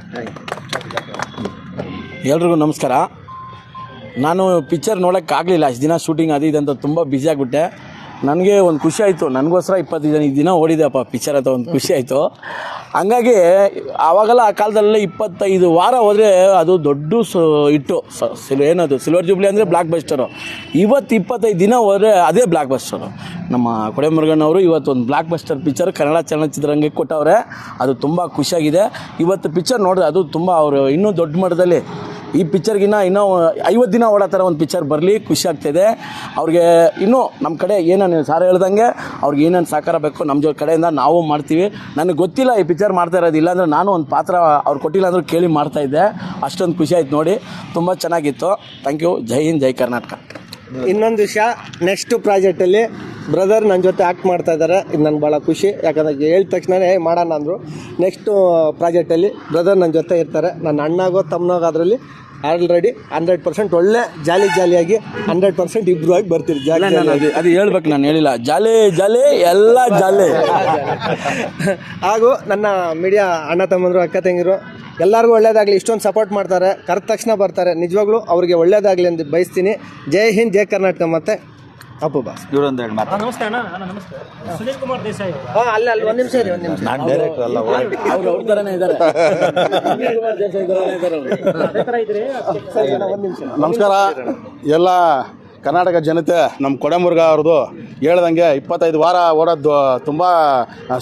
ಎಲ್ರಿಗೂ ನಮಸ್ಕಾರ. ನಾನು ಪಿಕ್ಚರ್ ನೋಡೋಕ್ಕಾಗಲಿಲ್ಲ ಅಷ್ಟು ದಿನ ಶೂಟಿಂಗ್ ಅದು ಇದಂತ ತುಂಬ ಬ್ಯುಸಿ ಆಗಿಬಿಟ್ಟೆ. ನನಗೆ ಒಂದು ಖುಷಿ ಆಯಿತು. ನನಗೋಸ್ಕರ ಇಪ್ಪತ್ತೈದು ದಿನ ಓಡಿದೆಪ್ಪ ಪಿಕ್ಚರ್ ಅಂತ ಒಂದು ಖುಷಿ ಆಯಿತು. ಹಂಗಾಗಿ ಆವಾಗೆಲ್ಲ ಆ ಕಾಲದಲ್ಲೇ ಇಪ್ಪತ್ತೈದು ವಾರ ಹೋದರೆ ಅದು ದೊಡ್ಡ ಸ ಇಟ್ಟು ಸಿಲ್ ಏನದು ಸಿಲ್ವರ್ ಜೂಬ್ಲಿ ಅಂದರೆ ಬ್ಲ್ಯಾಕ್ ಬಸ್ಟರು ಇವತ್ತು ಇಪ್ಪತ್ತೈದು ದಿನ ಹೋದರೆ ಅದೇ ಬ್ಲಾಕ್ ಬಸ್ಟರು ನಮ್ಮ ಕೊಡೆಮುರುಗಣ್ಣವರು ಇವತ್ತು ಒಂದು ಬ್ಲಾಕ್ ಬಸ್ಟರ್ ಪಿಕ್ಚರ್ ಕನ್ನಡ ಚಲನಚಿತ್ರರಂಗಕ್ಕೆ ಕೊಟ್ಟವ್ರೆ. ಅದು ತುಂಬ ಖುಷಿಯಾಗಿದೆ. ಇವತ್ತು ಪಿಕ್ಚರ್ ನೋಡಿದ್ರೆ ಅದು ತುಂಬ ಅವರು ಇನ್ನೂ ದೊಡ್ಡ ಮಟ್ಟದಲ್ಲಿ ಈ ಪಿಕ್ಚರ್ಗಿನ್ನ ಇನ್ನೂ ಐವತ್ತು ದಿನ ಓಡೋ ಥರ ಒಂದು ಪಿಕ್ಚರ್ ಬರಲಿ, ಖುಷಿ ಆಗ್ತಿದೆ. ಅವ್ರಿಗೆ ಇನ್ನೂ ನಮ್ಮ ಕಡೆ ಏನೇನು ಸಾರ ಹೇಳ್ದಂಗೆ ಅವ್ರಿಗೆ ಏನೇನು ಸಹಕಾರ ಬೇಕು ನಮ್ಮ ಜೊತೆ ಕಡೆಯಿಂದ ನಾವು ಮಾಡ್ತೀವಿ. ನನಗೆ ಗೊತ್ತಿಲ್ಲ ಈ ಪಿಕ್ಚರ್ ಮಾಡ್ತಾ ಇರೋದು ಇಲ್ಲಾಂದ್ರೆ ನಾನು ಒಂದು ಪಾತ್ರ ಅವ್ರು ಕೊಟ್ಟಿಲ್ಲ ಅಂದರೂ ಕೇಳಿ ಮಾಡ್ತಾ ಇದ್ದೆ. ಅಷ್ಟೊಂದು ಖುಷಿ ಆಯ್ತು ನೋಡಿ. ತುಂಬ ಚೆನ್ನಾಗಿತ್ತು. Thank you. ಜೈ ಹಿಂದ್, ಜೈ ಕರ್ನಾಟಕ. ಇನ್ನೊಂದು ವಿಷಯ ನೆಕ್ಸ್ಟ್ ಪ್ರಾಜೆಕ್ಟಲ್ಲಿ ಬ್ರದರ್ ನನ್ನ ಜೊತೆ ಆ್ಯಕ್ಟ್ ಮಾಡ್ತಾ ಇದ್ದಾರೆ ಇದು ನನಗೆ ಭಾಳ ಖುಷಿ. ಯಾಕಂದ್ರೆ ಹೇಳಿದ ತಕ್ಷಣವೇ "ಏ, ಮಾಡೋಣ ಅಂದರು. ನೆಕ್ಸ್ಟು ಪ್ರಾಜೆಕ್ಟಲ್ಲಿ ಬ್ರದರ್ ನನ್ನ ಜೊತೆ ಇರ್ತಾರೆ. ನನ್ನ ಅಣ್ಣಾಗೋ ತಮ್ಮನಾಗೋ ಅದರಲ್ಲಿ ಆಲ್ರೆಡಿ ಹಂಡ್ರೆಡ್ ಪರ್ಸೆಂಟ್ ಒಳ್ಳೆ ಜಾಲಿ ಜಾಲಿಯಾಗಿ ಹಂಡ್ರೆಡ್ ಪರ್ಸೆಂಟ್ ಇಬ್ರು ಆಗಿ ಬರ್ತೀರಿ. ಜಾಲಿ ನಾನು ಅದು ಅದು ಹೇಳ್ಬೇಕು ನಾನು ಹೇಳಿಲ್ಲ. ಜಾಲಿ ಜಾಲಿ ಎಲ್ಲ ಜಾಲಿ. ಹಾಗೂ ನನ್ನ ಮೀಡಿಯಾ ಅಣ್ಣ ತಮ್ಮಂದರು ಅಕ್ಕ ತಂಗಿರು ಎಲ್ಲರಿಗೂ ಒಳ್ಳೇದಾಗಲಿ. ಇಷ್ಟೊಂದು ಸಪೋರ್ಟ್ ಮಾಡ್ತಾರೆ. ಕರೆದ ತಕ್ಷಣ ಬರ್ತಾರೆ. ನಿಜವಾಗ್ಲೂ ಅವ್ರಿಗೆ ಒಳ್ಳೇದಾಗಲಿ ಅಂತ ಬಯಸ್ತೀನಿ. ಜೈ ಹಿಂದ್ ಜೈ ಕರ್ನಾಟಕ ಮತ್ತೆ. ಅಪ್ಪು ಬಾಸ್. ಇವರೊಂದು ಎರಡು ಮಾತು ನಮಸ್ತೆ ಅಣ್ಣ ನಮಸ್ತೆ. ಸುನೀಲ್ ಕುಮಾರ್ ದೇಸಾಯಿ ಅಲ್ಲಿ ಅಲ್ಲಿ ಒಂದು ನಿಮಿಷ ಇರಿ ಒಂದು ನಿಮಿಷ. ನಾನು ಡೈರೆಕ್ಟರ್ ಅಲ್ಲ ಅವ್ರು ಅವ್ರ ಥರನೇ ಇದ್ದಾರೆ. ಅದೇ ಥರ ಇದ್ರೆ ಒಂದು ನಿಮಿಷ ನಮಸ್ಕಾರ. ಎಲ್ಲ ಕರ್ನಾಟಕ ಜನತೆ ನಮ್ಮ ಕೊಡಮುರ್ಗ ಅವ್ರದ್ದು ಹೇಳ್ದಂಗೆ ಇಪ್ಪತ್ತೈದು ವಾರ ಓಡೋದು ತುಂಬ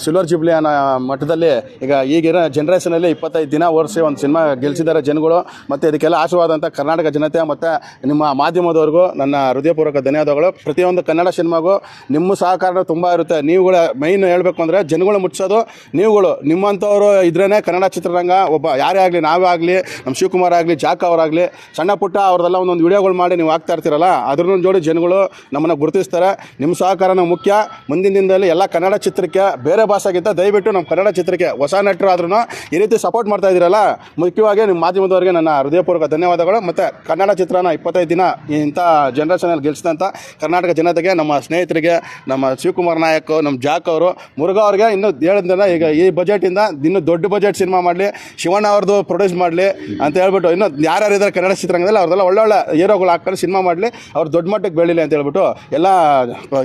ಸಿಲ್ವರ್ ಜಿಬ್ಲಿ ಅನ್ನೋ ಮಟ್ಟದಲ್ಲಿ ಈಗ ಈಗಿರೋ ಜನ್ರೇಷನಲ್ಲಿ ಇಪ್ಪತ್ತೈದು ದಿನ ಓಡಿಸಿ ಒಂದು ಸಿನಿಮಾ ಗೆಲ್ಸಿದ್ದಾರೆ ಜನಗಳು. ಮತ್ತು ಇದಕ್ಕೆಲ್ಲ ಆಶೀರ್ವಾದ ಕರ್ನಾಟಕ ಜನತೆ ಮತ್ತು ನಿಮ್ಮ ಮಾಧ್ಯಮದವ್ರಿಗೂ ನನ್ನ ಹೃದಯಪೂರ್ವಕ ಧನ್ಯವಾದಗಳು. ಪ್ರತಿಯೊಂದು ಕನ್ನಡ ಸಿನಿಮಾಗೂ ನಿಮ್ಮ ಸಹಕಾರ ತುಂಬ ಇರುತ್ತೆ. ನೀವುಗಳ ಮೈನ್ ಹೇಳಬೇಕು ಅಂದರೆ ಜನಗಳು ಮುಟ್ಸೋದು. ನೀವುಗಳು, ನಿಮ್ಮಂಥವ್ರು ಇದ್ರೇ ಕನ್ನಡ ಚಿತ್ರರಂಗ, ಒಬ್ಬ ಯಾರೇ ಆಗಲಿ, ನಾವೇ ಆಗಲಿ, ನಮ್ಮ ಶಿವಕುಮಾರ್ ಆಗಲಿ, ಜಾಕ್ ಅವರಾಗಲಿ ಸಣ್ಣ ಪುಟ್ಟ ಅವ್ರದ್ದೆಲ್ಲ ಒಂದೊಂದು ವಿಡಿಯೋಗಳು ಮಾಡಿ ನೀವು ಆಗ್ತಾ ಇರ್ತೀರಲ್ಲ ಅದ್ರ ಜೋಡಿ ಜನಗಳು ನಮ್ಮನ್ನು ಗುರುತಿಸ್ತಾರೆ. ನಿಮ್ಮ ಸಹಕಾರನ ಮುಖ್ಯ. ಮುಂದಿನ ದಿನದಲ್ಲಿ ಎಲ್ಲ ಕನ್ನಡ ಚಿತ್ರಕ್ಕೆ ಬೇರೆ ಭಾಷೆಗಿಂತ ದಯವಿಟ್ಟು ನಮ್ಮ ಕನ್ನಡ ಚಿತ್ರಕ್ಕೆ ಹೊಸ ನಟರು ಆದ್ರೂ ಈ ರೀತಿ ಸಪೋರ್ಟ್ ಮಾಡ್ತಾ ಇದ್ದೀರಲ್ಲ, ಮುಖ್ಯವಾಗಿ ನಿಮ್ಮ ಮಾಧ್ಯಮದವರಿಗೆ ನನ್ನ ಹೃದಯಪೂರ್ವಕ ಧನ್ಯವಾದಗಳು. ಮತ್ತು ಕನ್ನಡ ಚಿತ್ರನ ಇಪ್ಪತ್ತೈದು ದಿನ ಇಂಥ ಜನ್ರೇಷನಲ್ಲಿ ಗೆಲ್ಸಿದಂಥ ಕರ್ನಾಟಕ ಜನತೆಗೆ, ನಮ್ಮ ಸ್ನೇಹಿತರಿಗೆ, ನಮ್ಮ ಶಿವಕುಮಾರ್ ನಾಯಕ್ ನಮ್ಮ ಜಾಕ್ ಅವರು, ಮುರುಘಾ ಅವ್ರಿಗೆ ಇನ್ನೂ ಹೇಳಿದ್ರೆ ಈಗ ಈ ಬಜೆಟಿಂದ ಇನ್ನೂ ದೊಡ್ಡ ಬಜೆಟ್ ಸಿನಿಮಾ ಮಾಡಲಿ, ಶಿವಣ್ಣ ಅವ್ರದ್ದು ಪ್ರೊಡ್ಯೂಸ್ ಮಾಡಲಿ ಅಂತ ಹೇಳ್ಬಿಟ್ಟು ಇನ್ನೂ ಯಾರ್ಯಾರು ಇದ್ದಾರೆ ಕನ್ನಡ ಚಿತ್ರರಂಗದಲ್ಲಿ ಅವ್ರದ್ದೆಲ್ಲ ಒಳ್ಳೊಳ್ಳೆ ಹೀರೋಗಳು ಹಾಕೊಂಡು ಸಿನಿಮಾ ಮಾಡಲಿ, ಅವ್ರು ದೊಡ್ಡ ಮಟ್ಟಕ್ಕೆ ಬೆಳೀಲಿ ಅಂತ ಹೇಳ್ಬಿಟ್ಟು ಎಲ್ಲ,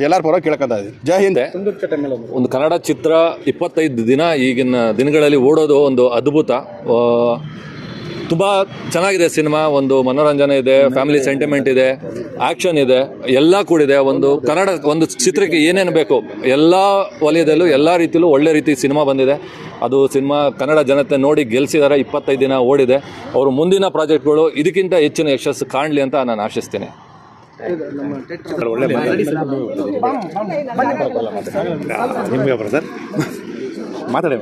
ಎಲ್ಲರ ಪರವಾಗಿ ಕೇಳ್ಕೊಂತ ಜೈ ಹಿಂದೆ. ಒಂದು ಕನ್ನಡ ಚಿತ್ರ ಇಪ್ಪತ್ತೈದು ದಿನ ಈಗಿನ ದಿನಗಳಲ್ಲಿ ಓಡೋದು ಒಂದು ಅದ್ಭುತ. ತುಂಬ ಚೆನ್ನಾಗಿದೆ ಸಿನಿಮಾ, ಒಂದು ಮನೋರಂಜನೆ ಇದೆ, ಫ್ಯಾಮಿಲಿ ಸೆಂಟಿಮೆಂಟ್ ಇದೆ, ಆಕ್ಷನ್ ಇದೆ, ಎಲ್ಲ ಕೂಡಿದೆ ಒಂದು ಕನ್ನಡ, ಒಂದು ಚಿತ್ರಕ್ಕೆ ಏನೇನು ಬೇಕು ಎಲ್ಲ ವಲಯದಲ್ಲೂ, ಎಲ್ಲ ರೀತಿಯಲ್ಲೂ ಒಳ್ಳೆ ರೀತಿ ಸಿನಿಮಾ ಬಂದಿದೆ. ಅದು ಸಿನಿಮಾ ಕನ್ನಡ ಜನತೆ ನೋಡಿ ಗೆಲ್ಸಿದ್ದಾರೆ ಇಪ್ಪತ್ತೈದು ದಿನ ಓಡಿದೆ. ಅವರು ಮುಂದಿನ ಪ್ರಾಜೆಕ್ಟ್ಗಳು ಇದಕ್ಕಿಂತ ಹೆಚ್ಚಿನ ಯಶಸ್ಸು ಕಾಣಲಿ ಅಂತ ನಾನು ಆಶಿಸ್ತೀನಿ. ಮಾತಾಡಿ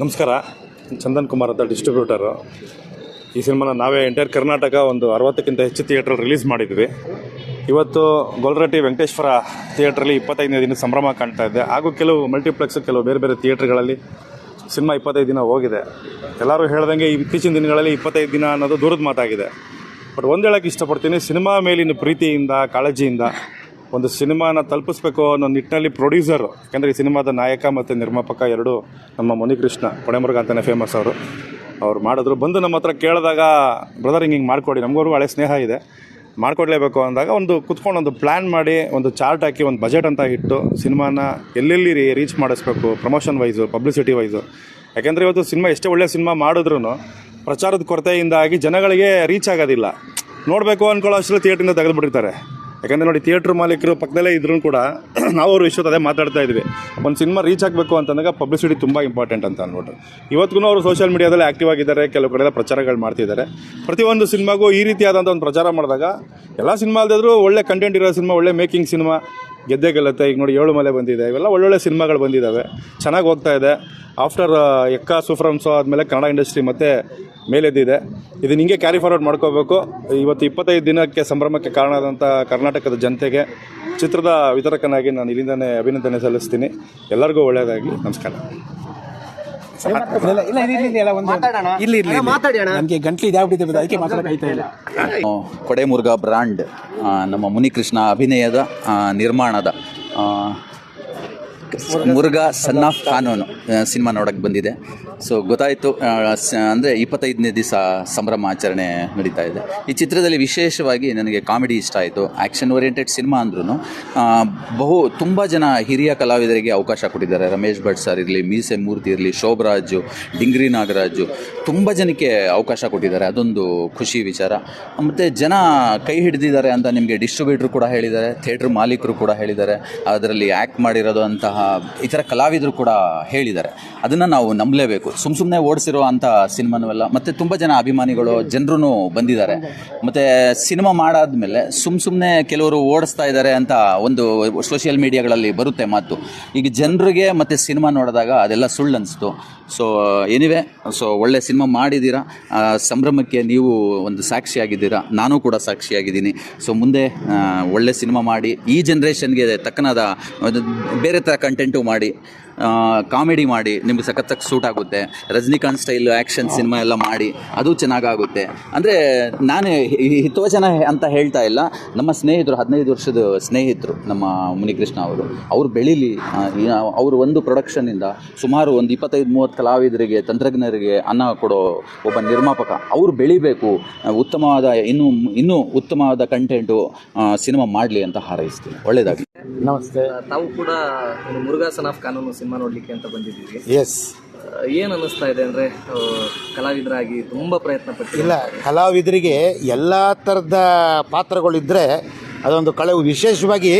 ನಮಸ್ಕಾರ, ಚಂದನ್ ಕುಮಾರ್ ಅಂತ ಡಿಸ್ಟ್ರಿಬ್ಯೂಟರು ಈ ಸಿನಿಮಾನ ನಾವೇ ಎಂಟೈರ್ ಕರ್ನಾಟಕ ಒಂದು ಅರವತ್ತಕ್ಕಿಂತ ಹೆಚ್ಚು ಥಿಯೇಟ್ರಲ್ಲಿ ರಿಲೀಸ್ ಮಾಡಿದ್ವಿ. ಇವತ್ತು ಗೊಲ್ರಟ್ಟಿ ವೆಂಕಟೇಶ್ವರ ಥಿಯೇಟ್ರಲ್ಲಿ ಇಪ್ಪತ್ತೈದನೇ ದಿನ ಸಂಭ್ರಮ ಕಾಣ್ತಾ ಇದೆ. ಹಾಗೂ ಕೆಲವು ಮಲ್ಟಿಪ್ಲೆಕ್ಸ್ ಕೆಲವು ಬೇರೆ ಬೇರೆ ಥಿಯೇಟ್ರ್ಗಳಲ್ಲಿ ಸಿನಿಮಾ ಇಪ್ಪತ್ತೈದು ದಿನ ಹೋಗಿದೆ. ಎಲ್ಲರೂ ಹೇಳ್ದಂಗೆ ಇತ್ತೀಚಿನ ದಿನಗಳಲ್ಲಿ ಇಪ್ಪತ್ತೈದು ದಿನ ಅನ್ನೋದು ದೂರದ ಮಾತಾಗಿದೆ. ಬಟ್ ಒಂದು ಹೇಳಕ್ಕೆ ಇಷ್ಟಪಡ್ತೀನಿ, ಸಿನಿಮಾ ಮೇಲಿನ ಪ್ರೀತಿಯಿಂದ, ಕಾಳಜಿಯಿಂದ ಒಂದು ಸಿನಿಮಾನ ತಲುಪಿಸ್ಬೇಕು ಅನ್ನೋ ನಿಟ್ಟಿನಲ್ಲಿ ಪ್ರೊಡ್ಯೂಸರ್ ಯಾಕಂದರೆ ಈ ಸಿನಿಮಾದ ನಾಯಕ ಮತ್ತು ನಿರ್ಮಾಪಕ ಎರಡು ನಮ್ಮ ಮುನಿಕೃಷ್ಣ ಕೊಡೆಮರ್ಗ ಅಂತಲೇ ಫೇಮಸ್ ಅವರು. ಅವ್ರು ಮಾಡಿದ್ರು. ಬಂದು ನಮ್ಮ ಹತ್ರ ಕೇಳಿದಾಗ ಬ್ರದರ್ ಹಿಂಗೆ ಹಿಂಗೆ ಮಾಡಿಕೊಡಿ. ನಮಗೂ ಹಳೆ ಸ್ನೇಹ ಇದೆ. ಮಾಡಿಕೊಡ್ಲೇಬೇಕು ಅಂದಾಗ ಒಂದು ಕುತ್ಕೊಂಡು ಒಂದು ಪ್ಲ್ಯಾನ್ ಮಾಡಿ, ಒಂದು ಚಾರ್ಟ್ ಹಾಕಿ, ಒಂದು ಬಜೆಟ್ ಅಂತ ಇಟ್ಟು ಸಿನಿಮಾನ ಎಲ್ಲೆಲ್ಲಿ ರೀಚ್ ಮಾಡಿಸ್ಬೇಕು ಪ್ರಮೋಷನ್ ವೈಸು ಪಬ್ಲಿಸಿಟಿ ವೈಸು ಯಾಕೆಂದರೆ ಇವತ್ತು ಸಿನಿಮಾ ಎಷ್ಟೇ ಒಳ್ಳೆಯ ಸಿನಿಮಾ ಮಾಡಿದ್ರೂ ಪ್ರಚಾರದ ಕೊರತೆಯಿಂದಾಗಿ ಜನಗಳಿಗೆ ರೀಚ್ ಆಗೋದಿಲ್ಲ. ನೋಡಬೇಕು ಅಂದ್ಕೊಳ್ಳೋ ಅಷ್ಟರಲ್ಲಿ ಥಿಯೇಟ್ರಿಂದ ತೆಗೆದುಬಿಟ್ಟಿರ್ತಾರೆ. ಯಾಕಂದರೆ ನೋಡಿ ಥಿಯೇಟ್ರ್ ಮಾಲೀಕರು ಪಕ್ಕದಲ್ಲೇ ಇದ್ರೂ ಕೂಡ [clears throat] ನಾವು ಅವರು ವಿಷಯದ ಅದೇ ಮಾತಾಡ್ತಾ ಇದ್ವಿ. ಒಂದು ಸಿನಿಮಾ ರೀಚ್ ಆಗಬೇಕು ಅಂತಂದಾಗ ಪಬ್ಲಿಸಿಟಿ ತುಂಬ ಇಂಪಾರ್ಟೆಂಟ್ ಅಂತ ಅಂದ್ಬಿಟ್ಟು ಇವತ್ತಿಗೂ ಅವರು ಸೋಷಿಯಲ್ ಮೀಡಿಯಾದಲ್ಲಿ ಆ್ಯಕ್ಟಿವ್ ಆಗಿದ್ದಾರೆ, ಕೆಲವು ಕಡೆ ಪ್ರಚಾರಗಳು ಮಾಡ್ತಿದ್ದಾರೆ. ಪ್ರತಿಯೊಂದು ಸಿನಿಮಾಗೂ ಈ ರೀತಿಯಾದಂಥ ಒಂದು ಪ್ರಚಾರ ಮಾಡಿದಾಗ, ಎಲ್ಲ ಸಿನಿಮಾ ಒಳ್ಳೆ ಕಂಟೆಂಟ್ ಇರೋ ಸಿನಿಮಾ, ಒಳ್ಳೆ ಮೇಕಿಂಗ್ ಸಿನಿಮಾ ಗೆದ್ದೆ ಗೆಲ್ಲತ್ತೆ ಈಗ ನೋಡಿ ಏಳು ಮಲೆ ಬಂದಿದೆ. ಇವೆಲ್ಲ ಒಳ್ಳೊಳ್ಳೆ ಸಿನಿಮಾಗಳು ಬಂದಿದ್ದಾವೆ ಚೆನ್ನಾಗಿ ಹೋಗ್ತಾ ಇದೆ. ಆಫ್ಟರ್ ಎಕ್ಕ ಸೂಫ್ರಮ್ಸೋ ಆದಮೇಲೆ ಕನ್ನಡ ಇಂಡಸ್ಟ್ರಿ ಮತ್ತೆ ಮೇಲೆದ್ದಿದೆ. ಇದು ಹಿಂಗೆ ಕ್ಯಾರಿ ಫಾರ್ವರ್ಡ್ ಮಾಡ್ಕೋಬೇಕು. ಇವತ್ತು ಇಪ್ಪತ್ತೈದು ದಿನಕ್ಕೆ ಸಂಭ್ರಮಕ್ಕೆ ಕಾರಣ ಆದಂಥ ಕರ್ನಾಟಕದ ಜನತೆಗೆ ಚಿತ್ರದ ವಿತರಕನಾಗಿ ನಾನು ಇಲ್ಲಿಂದನೇ ಅಭಿನಂದನೆ ಸಲ್ಲಿಸ್ತೀನಿ. ಎಲ್ಲರಿಗೂ ಒಳ್ಳೆಯದಾಗಲಿ. ನಮಸ್ಕಾರ. ನನಗೆ ಗಂಟ್ಲು ಇದಾಗ್ಬಿಟ್ಟಿದೆ ಅದಕ್ಕೆ ಮಾತಾಡೋಕ್ಕಾಯ್ತಾ ಇಲ್ಲ. ಕೊಡೆಮುರ್ಗ ಬ್ರಾಂಡ್ ನಮ್ಮ ಮುನಿಕೃಷ್ಣ ಅಭಿನಯದ ನಿರ್ಮಾಣದ Murugha son of Kanoonu cinema ನೋಡಕ್ಕೆ ಬಂದಿದೆ. ಸೊ ಗೊತ್ತಾಯಿತು ಅಂದರೆ ಇಪ್ಪತ್ತೈದನೇ ದಿವಸ ಸಂಭ್ರಮ ಆಚರಣೆ ನಡೀತಾ ಇದೆ. ಈ ಚಿತ್ರದಲ್ಲಿ ವಿಶೇಷವಾಗಿ ನನಗೆ ಕಾಮಿಡಿ ಇಷ್ಟ ಆಯಿತು ಆ್ಯಕ್ಷನ್ ಓರಿಯೆಂಟೆಡ್ ಸಿನಿಮಾ ಅಂದ್ರೂ ಬಹು ತುಂಬ ಜನ ಹಿರಿಯ ಕಲಾವಿದರಿಗೆ ಅವಕಾಶ ಕೊಟ್ಟಿದ್ದಾರೆ. ರಮೇಶ್ ಭಟ್ ಸರ್ ಇರಲಿ ಮೀಸೆ ಮೂರ್ತಿ ಇರಲಿ ಶೋಭರಾಜು ಡಿಂಗ್ರಿ ನಾಗರಾಜು ತುಂಬ ಜನಕ್ಕೆ ಅವಕಾಶ ಕೊಟ್ಟಿದ್ದಾರೆ. ಅದೊಂದು ಖುಷಿ ವಿಚಾರ. ಮತ್ತು ಜನ ಕೈ ಹಿಡಿದಿದ್ದಾರೆ ಅಂತ ನಿಮಗೆ ಡಿಸ್ಟ್ರಿಬ್ಯೂಟ್ರು ಕೂಡ ಹೇಳಿದ್ದಾರೆ ಥಿಯೇಟ್ರ್ ಮಾಲೀಕರು ಕೂಡ ಹೇಳಿದ್ದಾರೆ. ಅದರಲ್ಲಿ ಆ್ಯಕ್ಟ್ ಮಾಡಿರೋದು ಅಂತಹ ಇತರ ಕಲಾವಿದರು ಕೂಡ ಹೇಳಿದ್ದಾರೆ. ಅದನ್ನು ನಾವು ನಂಬಲೇಬೇಕು. ಸುಮ್ಮ ಸುಮ್ಮನೆ ಓಡಿಸಿರೋ ಅಂಥ ಸಿನಿಮಾನೂ ಮತ್ತು ತುಂಬ ಜನ ಅಭಿಮಾನಿಗಳು ಜನರೂ ಬಂದಿದ್ದಾರೆ. ಮತ್ತು ಸಿನಿಮಾ ಮಾಡಾದ್ಮೇಲೆ ಸುಮ್ಮ ಸುಮ್ಮನೆ ಕೆಲವರು ಓಡಿಸ್ತಾ ಇದ್ದಾರೆ ಅಂತ ಒಂದು ಸೋಷಿಯಲ್ ಮೀಡಿಯಾಗಳಲ್ಲಿ ಬರುತ್ತೆ ಮಾತು. ಈಗ ಜನರಿಗೆ ಮತ್ತು ಸಿನಿಮಾ ನೋಡಿದಾಗ ಅದೆಲ್ಲ ಸುಳ್ಳು ಅನಿಸ್ತು ಸೊ ಎನಿವೆ ಸೊ ಒಳ್ಳೆ ಸಿನಿಮಾ ಮಾಡಿದ್ದೀರಾ? ಸಂಭ್ರಮಕ್ಕೆ ನೀವು ಒಂದು ಸಾಕ್ಷಿಯಾಗಿದ್ದೀರಾ? ನಾನು ಕೂಡ ಸಾಕ್ಷಿಯಾಗಿದ್ದೀನಿ. ಸೊ ಮುಂದೆ ಒಳ್ಳೆ ಸಿನಿಮಾ ಮಾಡಿ, ಈ ಜನ್ರೇಷನ್ಗೆ ತಕ್ಕನಾದ ಬೇರೆ ಥರ ಕಂಟೆಂಟು ಮಾಡಿ ಕಾಮಿಡಿ ಮಾಡಿ, ನಿಮ್ಗೆ ಸಖತ್ತಾಗಿ ಸೂಟ್ ಆಗುತ್ತೆ. ರಜನಿಕಾಂತ್ ಸ್ಟೈಲ್ ಆ್ಯಕ್ಷನ್ ಸಿನಿಮಾ ಎಲ್ಲ ಮಾಡಿ, ಅದು ಚೆನ್ನಾಗಾಗುತ್ತೆ. ಅಂದರೆ, ನಾನು ಹಿತವಚನ ಅಂತ ಹೇಳ್ತಾ ಇಲ್ಲ. ನಮ್ಮ ಸ್ನೇಹಿತರು, ಹದಿನೈದು ವರ್ಷದ ಸ್ನೇಹಿತರು, ನಮ್ಮ ಮುನಿಕೃಷ್ಣ ಅವರು, ಅವ್ರು ಬೆಳೀಲಿ ಅವರು ಒಂದು ಪ್ರೊಡಕ್ಷನಿಂದ ಸುಮಾರು ಒಂದು ಇಪ್ಪತ್ತೈದು, ಮೂವತ್ತು ಕಲಾವಿದರಿಗೆ, ತಂತ್ರಜ್ಞರಿಗೆ ಅನ್ನ ಕೊಡೋ ಒಬ್ಬ ನಿರ್ಮಾಪಕ. ಅವರು ಬೆಳಿಬೇಕು. ಉತ್ತಮವಾದ, ಇನ್ನೂ ಇನ್ನೂ ಉತ್ತಮವಾದ ಕಂಟೆಂಟು ಸಿನಿಮಾ ಮಾಡಲಿ ಅಂತ ಹಾರೈಸ್ತೀನಿ. ಒಳ್ಳೆಯದಾಗಲಿ ನಮಸ್ತೆ. ತಾವು ಕೂಡ ಮುರುಘಾಸನ್ ಆಫ್ ಕಾನೂನು ಸಿನಿಮಾ ನೋಡ್ಲಿಕ್ಕೆ ಅಂತ ಬಂದಿದ್ದೀವಿ ಎಸ್ ಏನು ಅನ್ನಿಸ್ತಾ ಇದೆ ಅಂದರೆ ಕಲಾವಿದರಾಗಿ ತುಂಬ ಪ್ರಯತ್ನ ಪಟ್ಟು ಇಲ್ಲ ಕಲಾವಿದರಿಗೆ ಎಲ್ಲ ಥರದ ಪಾತ್ರಗಳಿದ್ದರೆ ಅದೊಂದು ಕಳೆ ವಿಶೇಷವಾಗಿ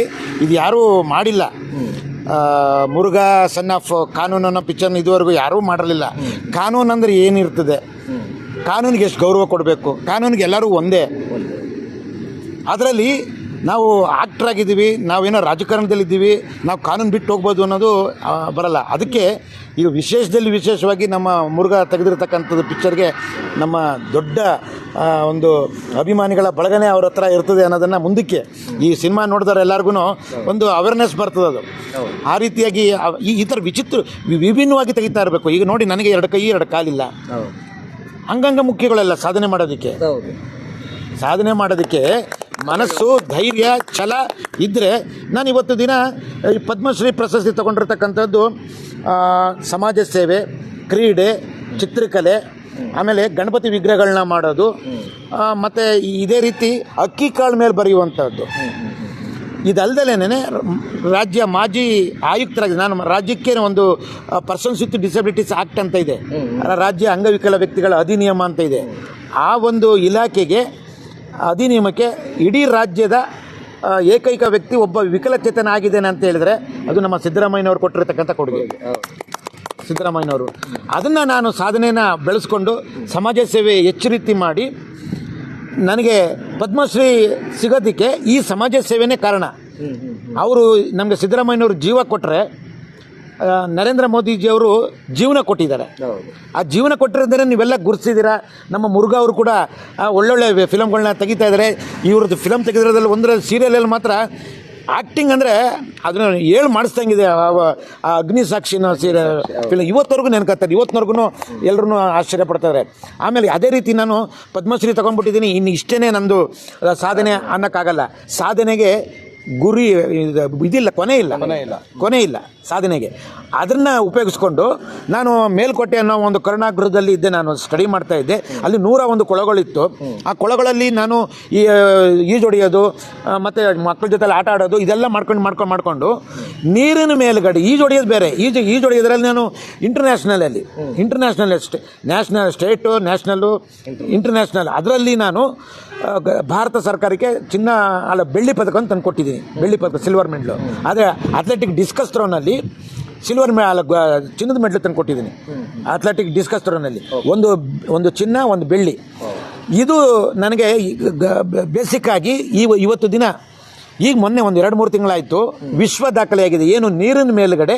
ಇದು ಯಾರೂ ಮಾಡಿಲ್ಲ. ಮುರುಘಾ ಸನ್ ಆಫ್ ಕಾನೂನು ಅನ್ನೋ ಪಿಕ್ಚರ್ನ ಇದುವರೆಗೂ ಯಾರೂ ಮಾಡಿರಲಿಲ್ಲ ಕಾನೂನು ಅಂದರೆ ಏನಿರ್ತದೆ? ಕಾನೂನಿಗೆ ಎಷ್ಟು ಗೌರವ ಕೊಡಬೇಕು? ಕಾನೂನಿಗೆ ಎಲ್ಲರೂ ಒಂದೇ. ಅದರಲ್ಲಿ ನಾವು ಆಕ್ಟರ್ ಆಗಿದ್ದೀವಿ ನಾವೇನೋ ರಾಜಕಾರಣದಲ್ಲಿದ್ದೀವಿ ನಾವು ಕಾನೂನು ಬಿಟ್ಟು ಹೋಗ್ಬೋದು ಅನ್ನೋದು ಬರಲ್ಲ. ಅದಕ್ಕೆ ಈಗ ವಿಶೇಷದಲ್ಲಿ ವಿಶೇಷವಾಗಿ ನಮ್ಮ ಮುರುಘ ತೆಗೆದಿರ್ತಕ್ಕಂಥದ್ದು ಪಿಕ್ಚರ್ಗೆ ನಮ್ಮ ದೊಡ್ಡ ಒಂದು ಅಭಿಮಾನಿಗಳ ಬಳಗನೆ ಅವ್ರ ಹತ್ರ ಇರ್ತದೆ ಅನ್ನೋದನ್ನು ಮುಂದಕ್ಕೆ ಈ ಸಿನಿಮಾ ನೋಡಿದವ್ರು ಎಲ್ಲರಿಗೂ ಒಂದು ಅವೇರ್ನೆಸ್ ಬರ್ತದೆ ಅದು. ಆ ರೀತಿಯಾಗಿ ಈ ಈ ಥರ ವಿಚಿತ್ರ ವಿಭಿನ್ನವಾಗಿ ತೆಗಿತಾ ಇರಬೇಕು. ಈಗ ನೋಡಿ ನನಗೆ ಎರಡು ಕೈ ಎರಡು ಕಾಲಿಲ್ಲ. ಅಂಗಾಂಗ ಮುಖ್ಯಗಳೆಲ್ಲ ಸಾಧನೆ ಮಾಡೋದಕ್ಕೆ. ಸಾಧನೆ ಮಾಡೋದಕ್ಕೆ ಮನಸ್ಸು ಧೈರ್ಯ ಛಲ ಇದ್ದರೆ ನಾನು ಇವತ್ತು ದಿನ ಈ ಪದ್ಮಶ್ರೀ ಪ್ರಶಸ್ತಿ ತಗೊಂಡಿರ್ತಕ್ಕಂಥದ್ದು ಸಮಾಜ ಸೇವೆ ಕ್ರೀಡೆ ಚಿತ್ರಕಲೆ ಆಮೇಲೆ ಗಣಪತಿ ವಿಗ್ರಹಗಳನ್ನ ಮಾಡೋದು ಮತ್ತು ಇದೇ ರೀತಿ ಅಕ್ಕಿ ಕಾಳು ಮೇಲೆ ಬರೆಯುವಂಥದ್ದು. ಇದಲ್ದಲೇನೆ ರಾಜ್ಯ ಮಾಜಿ ಆಯುಕ್ತರಾಗಿ ನಾನು ರಾಜ್ಯಕ್ಕೆ ಒಂದು ಪರ್ಸನ್ಸ್ ವಿತ್ ಡಿಸಬಿಲಿಟೀಸ್ ಆ್ಯಕ್ಟ್ ಅಂತ ಇದೆ. ರಾಜ್ಯ ಅಂಗವಿಕಲ ವ್ಯಕ್ತಿಗಳ ಅಧಿನಿಯಮ ಅಂತ ಇದೆ. ಆ ಒಂದು ಇಲಾಖೆಗೆ ಅಧಿನಿಯಮಕ್ಕೆ ಇಡೀ ರಾಜ್ಯದ ಏಕೈಕ ವ್ಯಕ್ತಿ ಒಬ್ಬ ವಿಕಲಚೇತನ ಆಗಿದ್ದೇನೆ ಅಂತ ಹೇಳಿದ್ರೆ ಅದು ನಮ್ಮ ಸಿದ್ದರಾಮಯ್ಯನವರು ಕೊಟ್ಟಿರ್ತಕ್ಕಂಥ ಕೊಡುಗೆ. ಸಿದ್ದರಾಮಯ್ಯನವರು. ಅದನ್ನು ನಾನು ಸಾಧನೆಯನ್ನು ಬೆಳೆಸ್ಕೊಂಡು ಸಮಾಜ ಸೇವೆ ಹೆಚ್ಚು ರೀತಿ ಮಾಡಿ ನನಗೆ ಪದ್ಮಶ್ರೀ ಸಿಗೋದಕ್ಕೆ ಈ ಸಮಾಜ ಸೇವೆನೇ ಕಾರಣ. ಅವರು ನಮಗೆ ಸಿದ್ದರಾಮಯ್ಯನವರು ಜೀವ ಕೊಟ್ಟರೆ ನರೇಂದ್ರ ಮೋದಿಜಿಯವರು ಜೀವನ ಕೊಟ್ಟಿದ್ದಾರೆ. ಆ ಜೀವನ ಕೊಟ್ಟಿರೋದ್ರೆ ನೀವೆಲ್ಲ ಗುರುತಿಸಿದ್ದೀರಾ ನಮ್ಮ ಮುರುಘಾ ಅವರು ಕೂಡ ಒಳ್ಳೊಳ್ಳೆ ಫಿಲಮ್ಗಳನ್ನ ತೆಗಿತಾ ಇದ್ದಾರೆ. ಇವ್ರದ್ದು ಫಿಲಮ್ ತೆಗೆದಿರೋದ್ರಲ್ಲಿ ಒಂದರ ಸೀರಿಯಲಲ್ಲಿ ಮಾತ್ರ ಆ್ಯಕ್ಟಿಂಗ್ ಅಂದರೆ ಅದನ್ನ ಹೇಳಿ ಮಾಡಿಸ್ದಂಗಿದೆ. ಆ- ಆ ಅಗ್ನಿ ಸಾಕ್ಷಿನ ಸೀರೆ ಫಿಲಮ್ ಇವತ್ತವರೆಗೂ ನೆನ್ಕತ್ತಾರೆ ಇವತ್ತಿನವರೆಗೂ ಎಲ್ಲರೂ ಆಶ್ಚರ್ಯ ಪಡ್ತಾರೆ. ಆಮೇಲೆ ಅದೇ ರೀತಿ ನಾನು ಪದ್ಮಶ್ರೀ ತೊಗೊಂಡ್ಬಿಟ್ಟಿದ್ದೀನಿ. ಇನ್ನು ಇಷ್ಟೇ ನಂದು ಸಾಧನೆ ಅನ್ನೋಕ್ಕಾಗಲ್ಲ. ಸಾಧನೆಗೆ ಗುರಿ ಇದು- ಇದಿಲ್ಲ ಕೊನೆ ಇಲ್ಲ. ಕೊನೆ ಇಲ್ಲ. ಸಾಧನೆಗೆ. ಅದನ್ನು ಉಪಯೋಗಿಸ್ಕೊಂಡು ನಾನು ಮೇಲ್ಕೋಟೆ ಅನ್ನೋ ಒಂದು ಕರುಣಾಗೃಹದಲ್ಲಿ ಇದ್ದೆ ನಾನು ಸ್ಟಡಿ ಮಾಡ್ತಾ ಇದ್ದೆ. ಅಲ್ಲಿ ನೂರ ಒಂದು ಕೊಳಗಳಿತ್ತು. ಆ ಕೊಳಗಳಲ್ಲಿ ನಾನು ಈ ಈಜೊಡೆಯೋದು ಮತ್ತೆ ಮಕ್ಕಳ ಜೊತೆ ಆಟ ಆಡೋದು ಇದೆಲ್ಲ ಮಾಡ್ಕೊಂಡು ಮಾಡ್ಕೊಂಡು ಮಾಡಿಕೊಂಡು ನೀರಿನ ಮೇಲುಗಡೆ ಈಜೊಡೆಯೋದು ಬೇರೆ. ಈಜು ಈಜೊಡೆಯೋದ್ರಲ್ಲಿ ನಾನು ಇಂಟರ್ನ್ಯಾಷನಲಲ್ಲಿ international stay national state national international ಅದರಲ್ಲಿ ನಾನು ಭಾರತ ಸರ್ಕಾರಕ್ಕೆ ಚಿನ್ನ, ಅಲ್ಲ, ಬೆಳ್ಳಿ ಪದಕ ತಂದು ಕೊಟ್ಟಿದ್ದೀನಿ. ಬೆಳ್ಳಿ ಪದಕ ಸಿಲ್ವರ್ ಮೆಡ್ಲು ಆದರೆ ಅಥ್ಲೆಟಿಕ್ ಡಿಸ್ಕಸ್ ಥ್ರೋನಲ್ಲಿ ಸಿಲ್ವರ್ ಮೆ ಚಿನ್ನದ ಮೆಡ್ಲು ತಂದು ಕೊಟ್ಟಿದ್ದೀನಿ. ಅಥ್ಲೆಟಿಕ್ ಡಿಸ್ಕಸ್ ಥ್ರೋನಲ್ಲಿ ಒಂದು ಒಂದು ಚಿನ್ನ, ಒಂದು ಬೆಳ್ಳಿ. ಇದು ನನಗೆ ಬೇಸಿಕ್ಕಾಗಿ ಇವತ್ತು ದಿನ ಈಗ ಮೊನ್ನೆ ಒಂದು ಎರಡು ಮೂರು ತಿಂಗಳಾಯಿತು. ವಿಶ್ವ ದಾಖಲೆಯಾಗಿದೆ. ಏನು ನೀರಿನ ಮೇಲುಗಡೆ?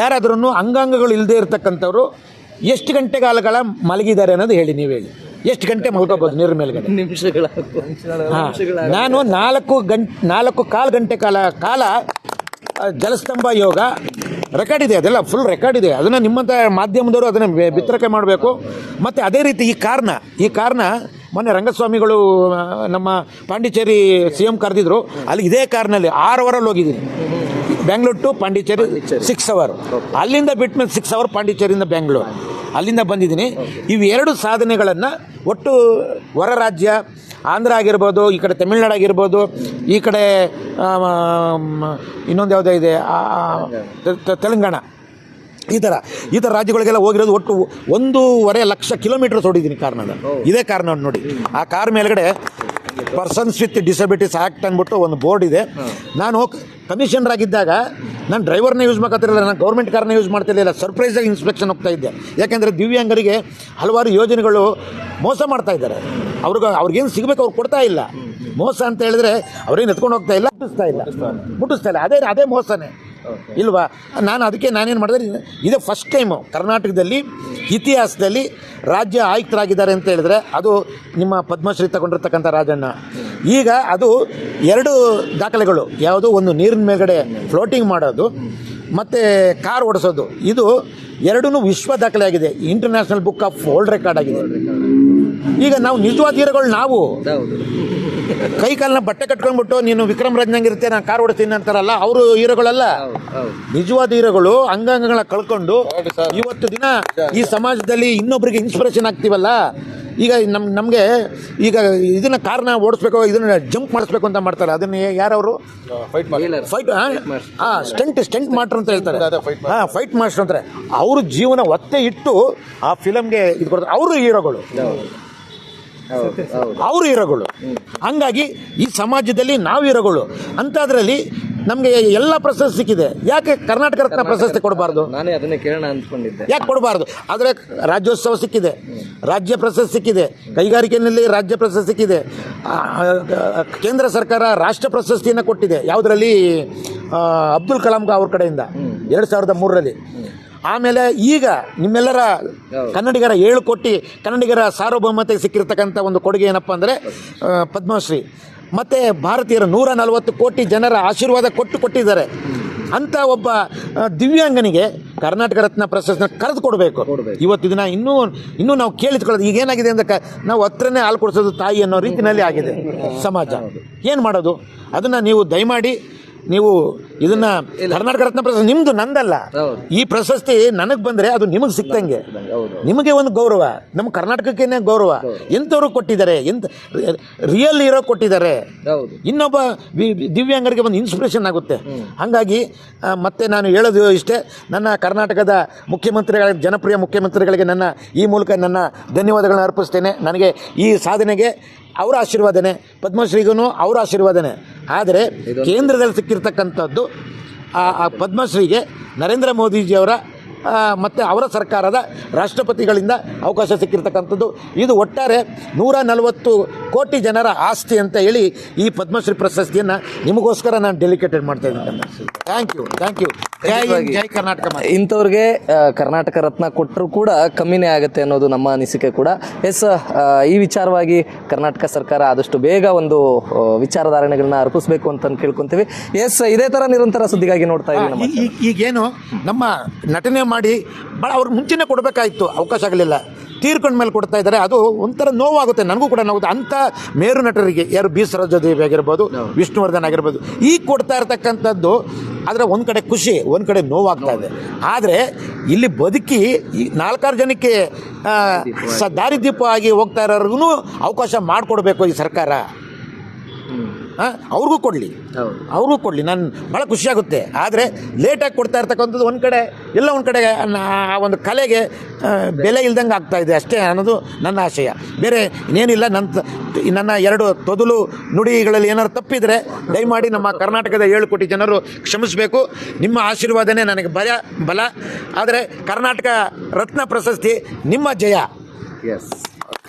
ಯಾರಾದ್ರೂ ಅಂಗಾಂಗಗಳು ಇಲ್ಲದೆ ಇರತಕ್ಕಂಥವ್ರು ಎಷ್ಟು ಗಂಟೆ ಕಾಲಗಳ ಮಲಗಿದ್ದಾರೆ ಅನ್ನೋದು ಹೇಳಿ ನೀವು ಹೇಳಿ. ಎಷ್ಟು ಗಂಟೆ ಮಲ್ಕೋಬಹುದು ನೀರಿನ ಮೇಲುಗಡೆ? ನಿಮಿಷಗಳ ನಾನು ನಾಲ್ಕು ಗಂಟೆ ನಾಲ್ಕು ಕಾಲು ಗಂಟೆ ಕಾಲ ಕಾಲ ಜಲಸ್ತಂಭ ಯೋಗ ರೆಕಾರ್ಡ್ ಇದೆ. ಅದೆಲ್ಲ ಫುಲ್ ರೆಕಾರ್ಡ್ ಇದೆ. ಅದನ್ನು ನಿಮ್ಮಂಥ ಮಾಧ್ಯಮದವರು ಅದನ್ನು ಬಿತ್ತರಕೆ ಮಾಡಬೇಕು. ಮತ್ತು ಅದೇ ರೀತಿ ಈ ಕಾರಣ ಈ ಕಾರ್ನ ಮೊನ್ನೆ ರಂಗಸ್ವಾಮಿಗಳು ನಮ್ಮ ಪಾಂಡಿಚೇರಿ ಸಿ ಎಂ ಕರೆದಿದ್ರು. ಅಲ್ಲಿ ಇದೇ ಕಾರ್ನಲ್ಲಿ ಆರು ಅವರಲ್ಲಿ ಹೋಗಿದ್ದೀನಿ. Bangalore to Pondicherry six hour. ಅಲ್ಲಿಂದ ಬಿಟ್ಟ ಮೇಲೆ ಸಿಕ್ಸ್ ಅವರ್ ಪಾಂಡಿಚೇರಿಯಿಂದ ಬ್ಯಾಂಗ್ಳೂರ್ ಅಲ್ಲಿಂದ ಬಂದಿದ್ದೀನಿ. ಇವೆರಡು ಸಾಧನೆಗಳನ್ನು ಒಟ್ಟು ಹೊರ ರಾಜ್ಯ, ಆಂಧ್ರ ಆಗಿರ್ಬೋದು, ಈ ಕಡೆ ತಮಿಳ್ನಾಡು ಆಗಿರ್ಬೋದು, ಈ ಕಡೆ ಇನ್ನೊಂದು ಯಾವುದೋ ಇದೆ ತೆಲಂಗಾಣ. ಈ ಥರ ಈ ಥರ ರಾಜ್ಯಗಳಿಗೆಲ್ಲ ಹೋಗಿರೋದು ಒಟ್ಟು ಒಂದೂವರೆ ಲಕ್ಷ ಕಿಲೋಮೀಟರ್ ತೊಡಿದ್ದೀನಿ ಕಾರ್ನಾಗ ಇದೇ ಕಾರ್ನ ನೋಡಿ. ಆ ಕಾರ್ ಮೇಲ್ಗಡೆ ಪರ್ಸನ್ಸ್ ವಿತ್ ಡಿಸಬಿಲಿಟೀಸ್ ಆ್ಯಕ್ಟ್ ಅಂದ್ಬಿಟ್ಟು ಒಂದು ಬೋರ್ಡ್ ಇದೆ. ನಾನು ಕಮಿಷನರ್ ಆಗಿದ್ದಾಗ ನಾನು ಡ್ರೈವರ್ನ ಯೂಸ್ ಮಾಡ್ಕೊತಿರಲಿಲ್ಲ, ನಾನು ಗೌರ್ಮೆಂಟ್ ಕಾರ್ನ ಯೂಸ್ ಮಾಡ್ತಿರಲಿಲ್ಲ ಸರ್ಪ್ರೈಸಾಗಿ ಇನ್ಸ್ಪೆಕ್ಷನ್ ಹೋಗ್ತಾ ಇದ್ದೆ. ಯಾಕೆಂದರೆ ದಿವ್ಯಾಂಗರಿಗೆ ಹಲವಾರು ಯೋಜನೆಗಳು ಮೋಸ ಮಾಡ್ತಾ ಇದ್ದಾರೆ. ಅವ್ರಿಗೆ, ಅವ್ರಿಗೇನು ಸಿಗಬೇಕು ಅವ್ರು ಕೊಡ್ತಾ ಇಲ್ಲ. ಮೋಸ ಅಂತ ಹೇಳಿದ್ರೆ ಅವ್ರೇನು ಎತ್ಕೊಂಡು ಹೋಗ್ತಾ ಇಲ್ಲ, ಮುಟ್ಟಿಸ್ತಾ ಇಲ್ಲ. ಮುಟ್ಟಿಸ್ತಾ ಇಲ್ಲ. ಅದೇ ಅದೇ ಮೋಸನೇ. ಇಲ್ವಾ? ನಾನು ಅದಕ್ಕೆ ನಾನೇನು ಮಾಡಿದ್ರೆ ಇದೇ ಫಸ್ಟ್ ಟೈಮು ಕರ್ನಾಟಕದಲ್ಲಿ, ಇತಿಹಾಸದಲ್ಲಿ ರಾಜ್ಯ ಆಯುಕ್ತರಾಗಿದ್ದಾರೆ ಅಂತ ಹೇಳಿದ್ರೆ ಅದು ನಿಮ್ಮ ಪದ್ಮಶ್ರೀ ತಗೊಂಡಿರ್ತಕ್ಕಂಥ ರಾಜಣ್ಣ. ಈಗ ಅದು ಎರಡು ದಾಖಲೆಗಳು, ಯಾವುದು ಒಂದು ನೀರಿನ ಮೇಲ್ಗಡೆ ಫ್ಲೋಟಿಂಗ್ ಮಾಡೋದು, ಮತ್ತು ಕಾರ್ ಓಡಿಸೋದು. ಇದು ಎರಡೂ ವಿಶ್ವ ದಾಖಲೆ ಆಗಿದೆ. International book of world record ಆಗಿದೆ. ಈಗ ನಾವು ನಿಜವಾದ ಹೀರೋಗಳು ನಾವು. ಕೈ ಕಾಲನ್ನ ಬಟ್ಟೆ ಕಟ್ಕೊಂಡ್ಬಿಟ್ಟು ನೀನು ವಿಕ್ರಮ್ ರಾಜ್ನಂಗೆ ಇರುತ್ತೆ ನಾನು ಕಾರ್ ಓಡಿಸ್ತೀನಿ ಅಂತಾರಲ್ಲ ಅವರು ಹೀರೋಗಳಲ್ಲ? ನಿಜವಾದ ಹೀರೋಗಳು ಅಂಗಾಂಗಗಳ ಕಳ್ಕೊಂಡು ಇವತ್ತು ದಿನ ಈ ಸಮಾಜದಲ್ಲಿ ಇನ್ನೊಬ್ಬರಿಗೆ ಇನ್ಸ್ಪಿರೇಷನ್ ಆಗ್ತೀವಲ್ಲ? ಈಗ ನಮ್ ನಮಗೆ ಈಗ ಇದನ್ನ ಕಾರ್ನ ಓಡಿಸ್ಬೇಕು ಇದನ್ನ ಜಂಪ್ ಮಾಡಿಸ್ಬೇಕು ಅಂತ ಮಾಡ್ತಾರೆ. ಅದನ್ನ ಯಾರವರು? ಫೈಟ್ ಹಾಂ ಸ್ಟಂಟ್ ಸ್ಟಂಟ್ ಮಾಸ್ಟರ್ ಅಂತ ಹೇಳ್ತಾರೆ. ಹಾಂ ಫೈಟ್ ಮಾಸ್ಟರ್ ಅಂತಾರೆ ಅವ್ರ ಜೀವನ ಒತ್ತೆ ಇಟ್ಟು ಆ ಫಿಲಮ್ಗೆ ಇದು ಕೊಡ್ತಾರೆ. ಅವರು ಹೀರೋಗಳು. ಅವರು ಹೀರೋಗಳು ಹಂಗಾಗಿ ಈ ಸಮಾಜದಲ್ಲಿ ನಾವು ಹೀರೋಗಳು ಅಂಥದ್ರಲ್ಲಿ ನಮಗೆ ಎಲ್ಲ ಪ್ರಶಸ್ತಿ ಸಿಕ್ಕಿದೆ. ಯಾಕೆ ಕರ್ನಾಟಕ ರತ್ನ ಪ್ರಶಸ್ತಿ ಕೊಡಬಾರ್ದು? ನಾನೇ ಅದನ್ನೇ ಕೇಳೋಣ ಅಂದ್ಕೊಂಡಿದ್ದೆ. ಯಾಕೆ ಕೊಡಬಾರ್ದು? ಆದರೆ ರಾಜ್ಯೋತ್ಸವ ಸಿಕ್ಕಿದೆ. ರಾಜ್ಯ ಪ್ರಶಸ್ತಿ ಸಿಕ್ಕಿದೆ. ಕೈಗಾರಿಕೆಯಲ್ಲಿ ರಾಜ್ಯ ಪ್ರಶಸ್ತಿ ಸಿಕ್ಕಿದೆ. ಕೇಂದ್ರ ಸರ್ಕಾರ ರಾಷ್ಟ್ರ ಪ್ರಶಸ್ತಿಯನ್ನು ಕೊಟ್ಟಿದೆ. ಯಾವುದರಲ್ಲಿ? ಅಬ್ದುಲ್ ಕಲಾಂ ಅವ್ರ ಕಡೆಯಿಂದ. ಎರಡು ಸಾವಿರದ ಮೂರರಲ್ಲಿ. ಆಮೇಲೆ ಈಗ ನಿಮ್ಮೆಲ್ಲರ ಕನ್ನಡಿಗರ ಏಳು ಕೋಟಿ ಕನ್ನಡಿಗರ ಸಾರ್ವಭೌಮತೆಗೆ ಸಿಕ್ಕಿರ್ತಕ್ಕಂಥ ಒಂದು ಕೊಡುಗೆ ಏನಪ್ಪ ಅಂದರೆ ಪದ್ಮಶ್ರೀ. ಮತ್ತು ಭಾರತೀಯರ ನೂರ ನಲವತ್ತು ಕೋಟಿ ಜನರ ಆಶೀರ್ವಾದ ಕೊಟ್ಟು ಕೊಟ್ಟಿದ್ದಾರೆ. ಅಂಥ ಒಬ್ಬ ದಿವ್ಯಾಂಗನಿಗೆ ಕರ್ನಾಟಕ ರತ್ನ ಪ್ರಶಸ್ತಿನ ಕರೆದು ಕೊಡಬೇಕು. ಇವತ್ತು ದಿನ ಇನ್ನೂ ಇನ್ನೂ ನಾವು ಕೇಳಿದ್ಕೊಳ್ಳೋದು ಈಗ ಏನಾಗಿದೆ ಅಂತ ನಾವು ಹತ್ರನೇ ಹಾಲು ಕೊಡಿಸೋದು ತಾಯಿ ಅನ್ನೋ ರೀತಿಯಲ್ಲಿ ಆಗಿದೆ ಸಮಾಜ. ಏನು ಮಾಡೋದು? ಅದನ್ನು ನೀವು ದಯಮಾಡಿ ನೀವು ಇದನ್ನ ಕರ್ನಾಟಕ ರತ್ನ ಪ್ರಶಸ್ತಿ ನಿಮ್ದು ನಂದಲ್ಲ. ಈ ಪ್ರಶಸ್ತಿ ನನಗೆ ಬಂದ್ರೆ ಅದು ನಿಮಗೆ ಸಿಕ್ತಂಗೆ. ನಿಮಗೆ ಒಂದು ಗೌರವ. ನಮ್ಮ ಕರ್ನಾಟಕಕ್ಕೇನೆ ಗೌರವ. ಎಂಥವ್ರು ಕೊಟ್ಟಿದ್ದಾರೆ ಎಂತ ರಿಯಲ್ ಹೀರೋ ಕೊಟ್ಟಿದ್ದಾರೆ. ಇನ್ನೊಬ್ಬ ದಿವ್ಯಾಂಗರಿಗೆ ಒಂದು ಇನ್ಸ್ಪಿರೇಷನ್ ಆಗುತ್ತೆ. ಹಾಗಾಗಿ ಮತ್ತೆ ನಾನು ಹೇಳೋದು ಇಷ್ಟೇ ನನ್ನ ಕರ್ನಾಟಕದ ಮುಖ್ಯಮಂತ್ರಿಗಳ ಜನಪ್ರಿಯ ಮುಖ್ಯಮಂತ್ರಿಗಳಿಗೆ ನನ್ನ ಈ ಮೂಲಕ ನನ್ನ ಧನ್ಯವಾದಗಳನ್ನ ಅರ್ಪಿಸ್ತೇನೆ. ನನಗೆ ಈ ಸಾಧನೆಗೆ ಅವರ ಆಶೀರ್ವಾದನೆ ಪದ್ಮಶ್ರೀಗೂ ಅವರ ಆಶೀರ್ವಾದನೆ. ಆದರೆ ಕೇಂದ್ರದಲ್ಲಿ ಸಿಕ್ಕಿರ್ತಕ್ಕಂಥದ್ದು ಆ ಪದ್ಮಶ್ರೀಗೆ ನರೇಂದ್ರ ಮೋದಿಜಿಯವರ ಮತ್ತು ಅವರ ಸರ್ಕಾರದ ರಾಷ್ಟ್ರಪತಿಗಳಿಂದ ಅವಕಾಶ ಸಿಕ್ಕಿರ್ತಕ್ಕಂಥದ್ದು. ಇದು ಒಟ್ಟಾರೆ ನೂರ ನಲವತ್ತು ಕೋಟಿ ಜನರ ಆಸ್ತಿ ಅಂತ ಹೇಳಿ ಈ ಪದ್ಮಶ್ರೀ ಪ್ರಶಸ್ತಿಯನ್ನು ನಿಮಗೋಸ್ಕರ ನಾನು ಡೆಲಿಕೇಟೆಡ್ ಮಾಡ್ತಾ ಇದ್ದೀನಿ thank you thank you Jai Jai Karnataka. ಇಂಥವ್ರಿಗೆ ಕರ್ನಾಟಕ ರತ್ನ ಕೊಟ್ಟರು ಕೂಡ ಕಮ್ಮಿನೇ ಆಗುತ್ತೆ ಅನ್ನೋದು ನಮ್ಮ ಅನಿಸಿಕೆ ಕೂಡ. ಎಸ್ ಈ ವಿಚಾರವಾಗಿ ಕರ್ನಾಟಕ ಸರ್ಕಾರ ಆದಷ್ಟು ಬೇಗ ಒಂದು ವಿಚಾರಧಾರಣೆಗಳನ್ನ ಅರ್ಪಿಸಬೇಕು ಅಂತ ಕೇಳ್ಕೊಂತೀವಿ. ಎಸ್ ಇದೇ ತರ ನಿರಂತರ ಸುದ್ದಿಗಾಗಿ ನೋಡ್ತಾ ಇದ್ದೀವಿ ಈಗೇನು ನಮ್ಮ ನಟನೆ ಮಾಡಿ ಭಾಳ ಅವ್ರು ಮುಂಚೆನೇ ಕೊಡಬೇಕಾಯಿತು ಅವಕಾಶ ಆಗಲಿಲ್ಲ. ತೀರ್ಕೊಂಡ ಮೇಲೆ ಕೊಡ್ತಾ ಇದ್ದಾರೆ ಅದು ಒಂಥರ ನೋವಾಗುತ್ತೆ ನನಗೂ ಕೂಡ ನೋವು ಅಂಥ ಮೇರು ನಟರಿಗೆ ಯಾರು ಬಿ. ಸರೋಜಾದೇವಿ ಆಗಿರ್ಬೋದು ವಿಷ್ಣುವರ್ಧನ್ ಆಗಿರ್ಬೋದು ಈಗ ಕೊಡ್ತಾ ಇರ್ತಕ್ಕಂಥದ್ದು ಆದರೆ ಒಂದು ಕಡೆ ಖುಷಿ ಒಂದು ಕಡೆ ನೋವಾಗ್ತಾ ಇದೆ. ಆದರೆ ಇಲ್ಲಿ ಬದುಕಿ ಈ ನಾಲ್ಕಾರು ಜನಕ್ಕೆ ಸ ದಾರಿದೀಪ ಆಗಿ ಹೋಗ್ತಾ ಇರೋರ್ಗು ಅವಕಾಶ ಮಾಡಿಕೊಡ್ಬೇಕು ಈ ಸರ್ಕಾರ. ಅವ್ರಿಗೂ ಕೊಡಲಿ. ಅವ್ರಿಗೂ ಕೊಡಲಿ. ನಾನು ಭಾಳ ಖುಷಿಯಾಗುತ್ತೆ ಆದರೆ ಲೇಟಾಗಿ ಕೊಡ್ತಾ ಇರ್ತಕ್ಕಂಥದ್ದು ಒಂದು ಕಡೆ ಎಲ್ಲ ಒಂದು ಕಡೆ ಆ ಒಂದು ಕಲೆಗೆ ಬೆಲೆ ಇಲ್ದಂಗೆ ಆಗ್ತಾ ಇದೆ ಅಷ್ಟೇ ಅನ್ನೋದು ನನ್ನ ಆಶಯ. ಬೇರೆ ಇನ್ನೇನಿಲ್ಲ. ನನ್ನ ನನ್ನ ಎರಡು ತೊದಲು ನುಡಿಗಳಲ್ಲಿ ಏನಾದ್ರು ತಪ್ಪಿದರೆ ದಯಮಾಡಿ ನಮ್ಮ ಕರ್ನಾಟಕದ ಏಳು ಕೋಟಿ ಜನರು ಕ್ಷಮಿಸಬೇಕು. ನಿಮ್ಮ ಆಶೀರ್ವಾದನೇ ನನಗೆ ಬಲ ಬಲ. ಆದರೆ ಕರ್ನಾಟಕ ರತ್ನ ಪ್ರಶಸ್ತಿ ನಿಮ್ಮ ಜಯ. ಎಸ್